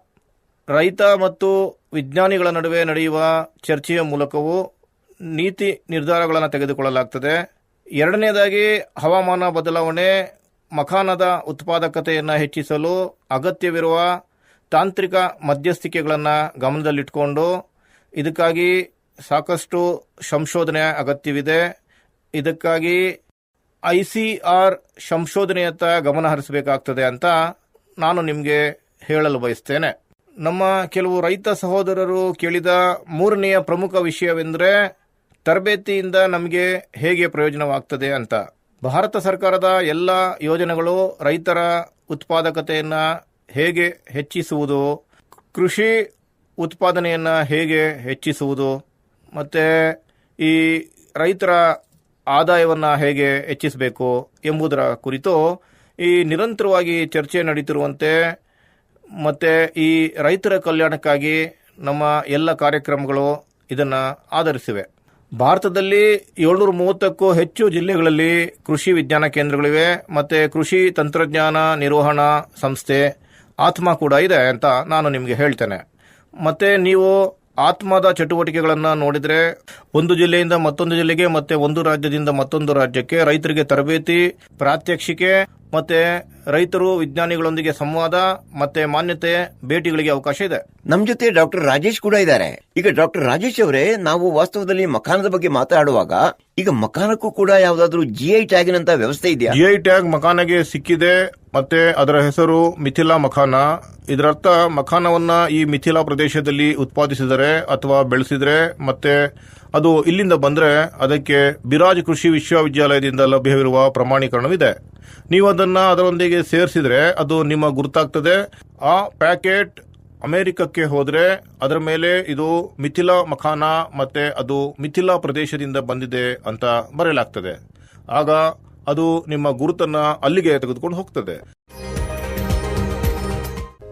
ರೈತ ಮತ್ತು ವಿಜ್ಞಾನಿಗಳ ನಡುವೆ ನಡೆಯುವ ಚರ್ಚೆಯ ಮೂಲಕವೂ ನೀತಿ ನಿರ್ಧಾರಗಳನ್ನು ತೆಗೆದುಕೊಳ್ಳಲಾಗ್ತದೆ. ಎರಡನೇದಾಗಿ ಹವಾಮಾನ ಬದಲಾವಣೆ, ಮಖಾನದ ಉತ್ಪಾದಕತೆಯನ್ನು ಹೆಚ್ಚಿಸಲು ಅಗತ್ಯವಿರುವ ತಾಂತ್ರಿಕ ಮಧ್ಯಸ್ಥಿಕೆಗಳನ್ನು ಗಮನದಲ್ಲಿಟ್ಟುಕೊಂಡು ಇದಕ್ಕಾಗಿ ಸಾಕಷ್ಟು ಸಂಶೋಧನೆ ಅಗತ್ಯವಿದೆ. ಇದಕ್ಕಾಗಿ ಐಸಿಆರ್ ಸಂಶೋಧನೆಯತ್ತ ಗಮನ ಹರಿಸಬೇಕಾಗ್ತದೆ ಅಂತ ನಾನು ನಿಮಗೆ ಹೇಳಲು ಬಯಸ್ತೇನೆ. ನಮ್ಮ ಕೆಲವು ರೈತ ಸಹೋದರರು ಕೇಳಿದ ಮೂರನೆಯ ಪ್ರಮುಖ ವಿಷಯವೆಂದರೆ, ತರಬೇತಿಯಿಂದ ನಮಗೆ ಹೇಗೆ ಪ್ರಯೋಜನವಾಗ್ತದೆ ಅಂತ. ಭಾರತ ಸರ್ಕಾರದ ಎಲ್ಲ ಯೋಜನೆಗಳು ರೈತರ ಉತ್ಪಾದಕತೆಯನ್ನು ಹೇಗೆ ಹೆಚ್ಚಿಸುವುದು, ಕೃಷಿ ಉತ್ಪಾದನೆಯನ್ನು ಹೇಗೆ ಹೆಚ್ಚಿಸುವುದು, ಮತ್ತು ಈ ರೈತರ ಆದಾಯವನ್ನು ಹೇಗೆ ಹೆಚ್ಚಿಸಬೇಕು ಎಂಬುದರ ಕುರಿತು ಈ ನಿರಂತರವಾಗಿ ಚರ್ಚೆ ನಡೀತಿರುವಂತೆ ಮತ್ತು ಈ ರೈತರ ಕಲ್ಯಾಣಕ್ಕಾಗಿ ನಮ್ಮ ಎಲ್ಲ ಕಾರ್ಯಕ್ರಮಗಳು ಇದನ್ನು ಆಧರಿಸಿವೆ. ಭಾರತದಲ್ಲಿ ಏಳ್ನೂರ ಮೂವತ್ತಕ್ಕೂ ಹೆಚ್ಚು ಜಿಲ್ಲೆಗಳಲ್ಲಿ ಕೃಷಿ ವಿಜ್ಞಾನ ಕೇಂದ್ರಗಳಿವೆ ಮತ್ತು ಕೃಷಿ ತಂತ್ರಜ್ಞಾನ ನಿರ್ವಹಣಾ ಸಂಸ್ಥೆ ಆತ್ಮ ಕೂಡ ಇದೆ ಅಂತ ನಾನು ನಿಮಗೆ ಹೇಳ್ತೇನೆ. ಮತ್ತೆ ನೀವು ಆತ್ಮದ ಚಟುವಟಿಕೆಗಳನ್ನು ನೋಡಿದರೆ ಒಂದು ಜಿಲ್ಲೆಯಿಂದ ಮತ್ತೊಂದು ಜಿಲ್ಲೆಗೆ, ಮತ್ತೆ ಒಂದು ರಾಜ್ಯದಿಂದ ಮತ್ತೊಂದು ರಾಜ್ಯಕ್ಕೆ ರೈತರಿಗೆ ತರಬೇತಿ, ಪ್ರಾತ್ಯಕ್ಷಿಕೆ, ಮತ್ತೆ ರೈತರು, ವಿಜ್ಞಾನಿಗಳೊಂದಿಗೆ ಸಂವಾದ, ಮತ್ತೆ ಮಾನ್ಯತೆ, ಭೇಟಿಗಳಿಗೆ ಅವಕಾಶ ಇದೆ. ನಮ್ ಜೊತೆ ಡಾಕ್ಟರ್ ರಾಜೇಶ್ ಕೂಡ ಇದ್ದಾರೆ. ಈಗ ಡಾಕ್ಟರ್ ರಾಜೇಶ್ ಅವರೇ ನಾವು ವಾಸ್ತವದಲ್ಲಿ ಮಖಾನದ ಬಗ್ಗೆ ಮಾತಾಡುವಾಗ ಈಗ ಮಕಾನಕ್ಕೂ ಕೂಡ ಯಾವ್ದಾದ್ರು ಟ್ಯಾಗ್ ಟ್ಯಾಗಿನಂತ ವ್ಯವಸ್ಥೆ ಇದೆಯಾ? ಜಿ ಐ ಟ್ಯಾಗ್ ಮಖಾನಗೆ ಸಿಕ್ಕಿದೆ, ಮತ್ತೆ ಅದರ ಹೆಸರು ಮಿಥಿಲಾ ಮಖಾನ. ಇದರರ್ಥ ಮಖಾನವನ್ನ ಈ ಮಿಥಿಲಾ ಪ್ರದೇಶದಲ್ಲಿ ಉತ್ಪಾದಿಸಿದರೆ ಅಥವಾ ಬೆಳೆಸಿದರೆ, ಮತ್ತೆ ಅದು ಇಲ್ಲಿಂದ ಬಂದ್ರೆ ಅದಕ್ಕೆ ಬಿರಾಜ್ ಕೃಷಿ ವಿಶ್ವವಿದ್ಯಾಲಯದಿಂದ ಲಭ್ಯವಿರುವ ಪ್ರಮಾಣೀಕರಣವಿದೆ. ನೀವು ಅದನ್ನ ಅದರೊಂದಿಗೆ ಸೇರಿಸಿದ್ರೆ ಅದು ನಿಮ್ಮ ಗುರುತಾಗ್ತದೆ. ಆ ಪ್ಯಾಕೆಟ್ ಅಮೆರಿಕಕ್ಕೆ ಹೋದ್ರೆ ಅದರ ಮೇಲೆ ಇದು ಮಿಥಿಲಾ ಮಖಾನ ಮತ್ತೆ ಅದು ಮಿಥಿಲಾ ಪ್ರದೇಶದಿಂದ ಬಂದಿದೆ ಅಂತ ಬರೆಯಲಾಗ್ತದೆ. ಆಗ ಅದು ನಿಮ್ಮ ಗುರುತನ್ನ ಅಲ್ಲಿಗೆ ತೆಗೆದುಕೊಂಡು ಹೋಗ್ತದೆ.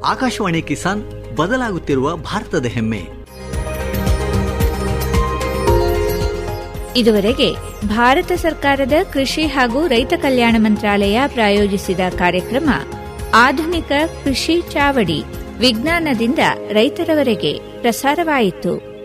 ಆಕಾಶವಾಣಿ ಕಿಸಾನ್ ಬದಲಾಗುತ್ತಿರುವ ಭಾರತದ ಹೆಮ್ಮೆ. ಇದುವರೆಗೆ ಭಾರತ ಸರ್ಕಾರದ ಕೃಷಿ ಹಾಗೂ ರೈತ ಕಲ್ಯಾಣ ಮಂತ್ರಾಲಯ ಪ್ರಾಯೋಜಿಸಿದ ಕಾರ್ಯಕ್ರಮ ಆಧುನಿಕ ಕೃಷಿ ಚಾವಡಿ. ವಿಜ್ಞಾನದಿಂದ ರೈತರವರೆಗೆ ಪ್ರಸಾರವಾಯಿತು.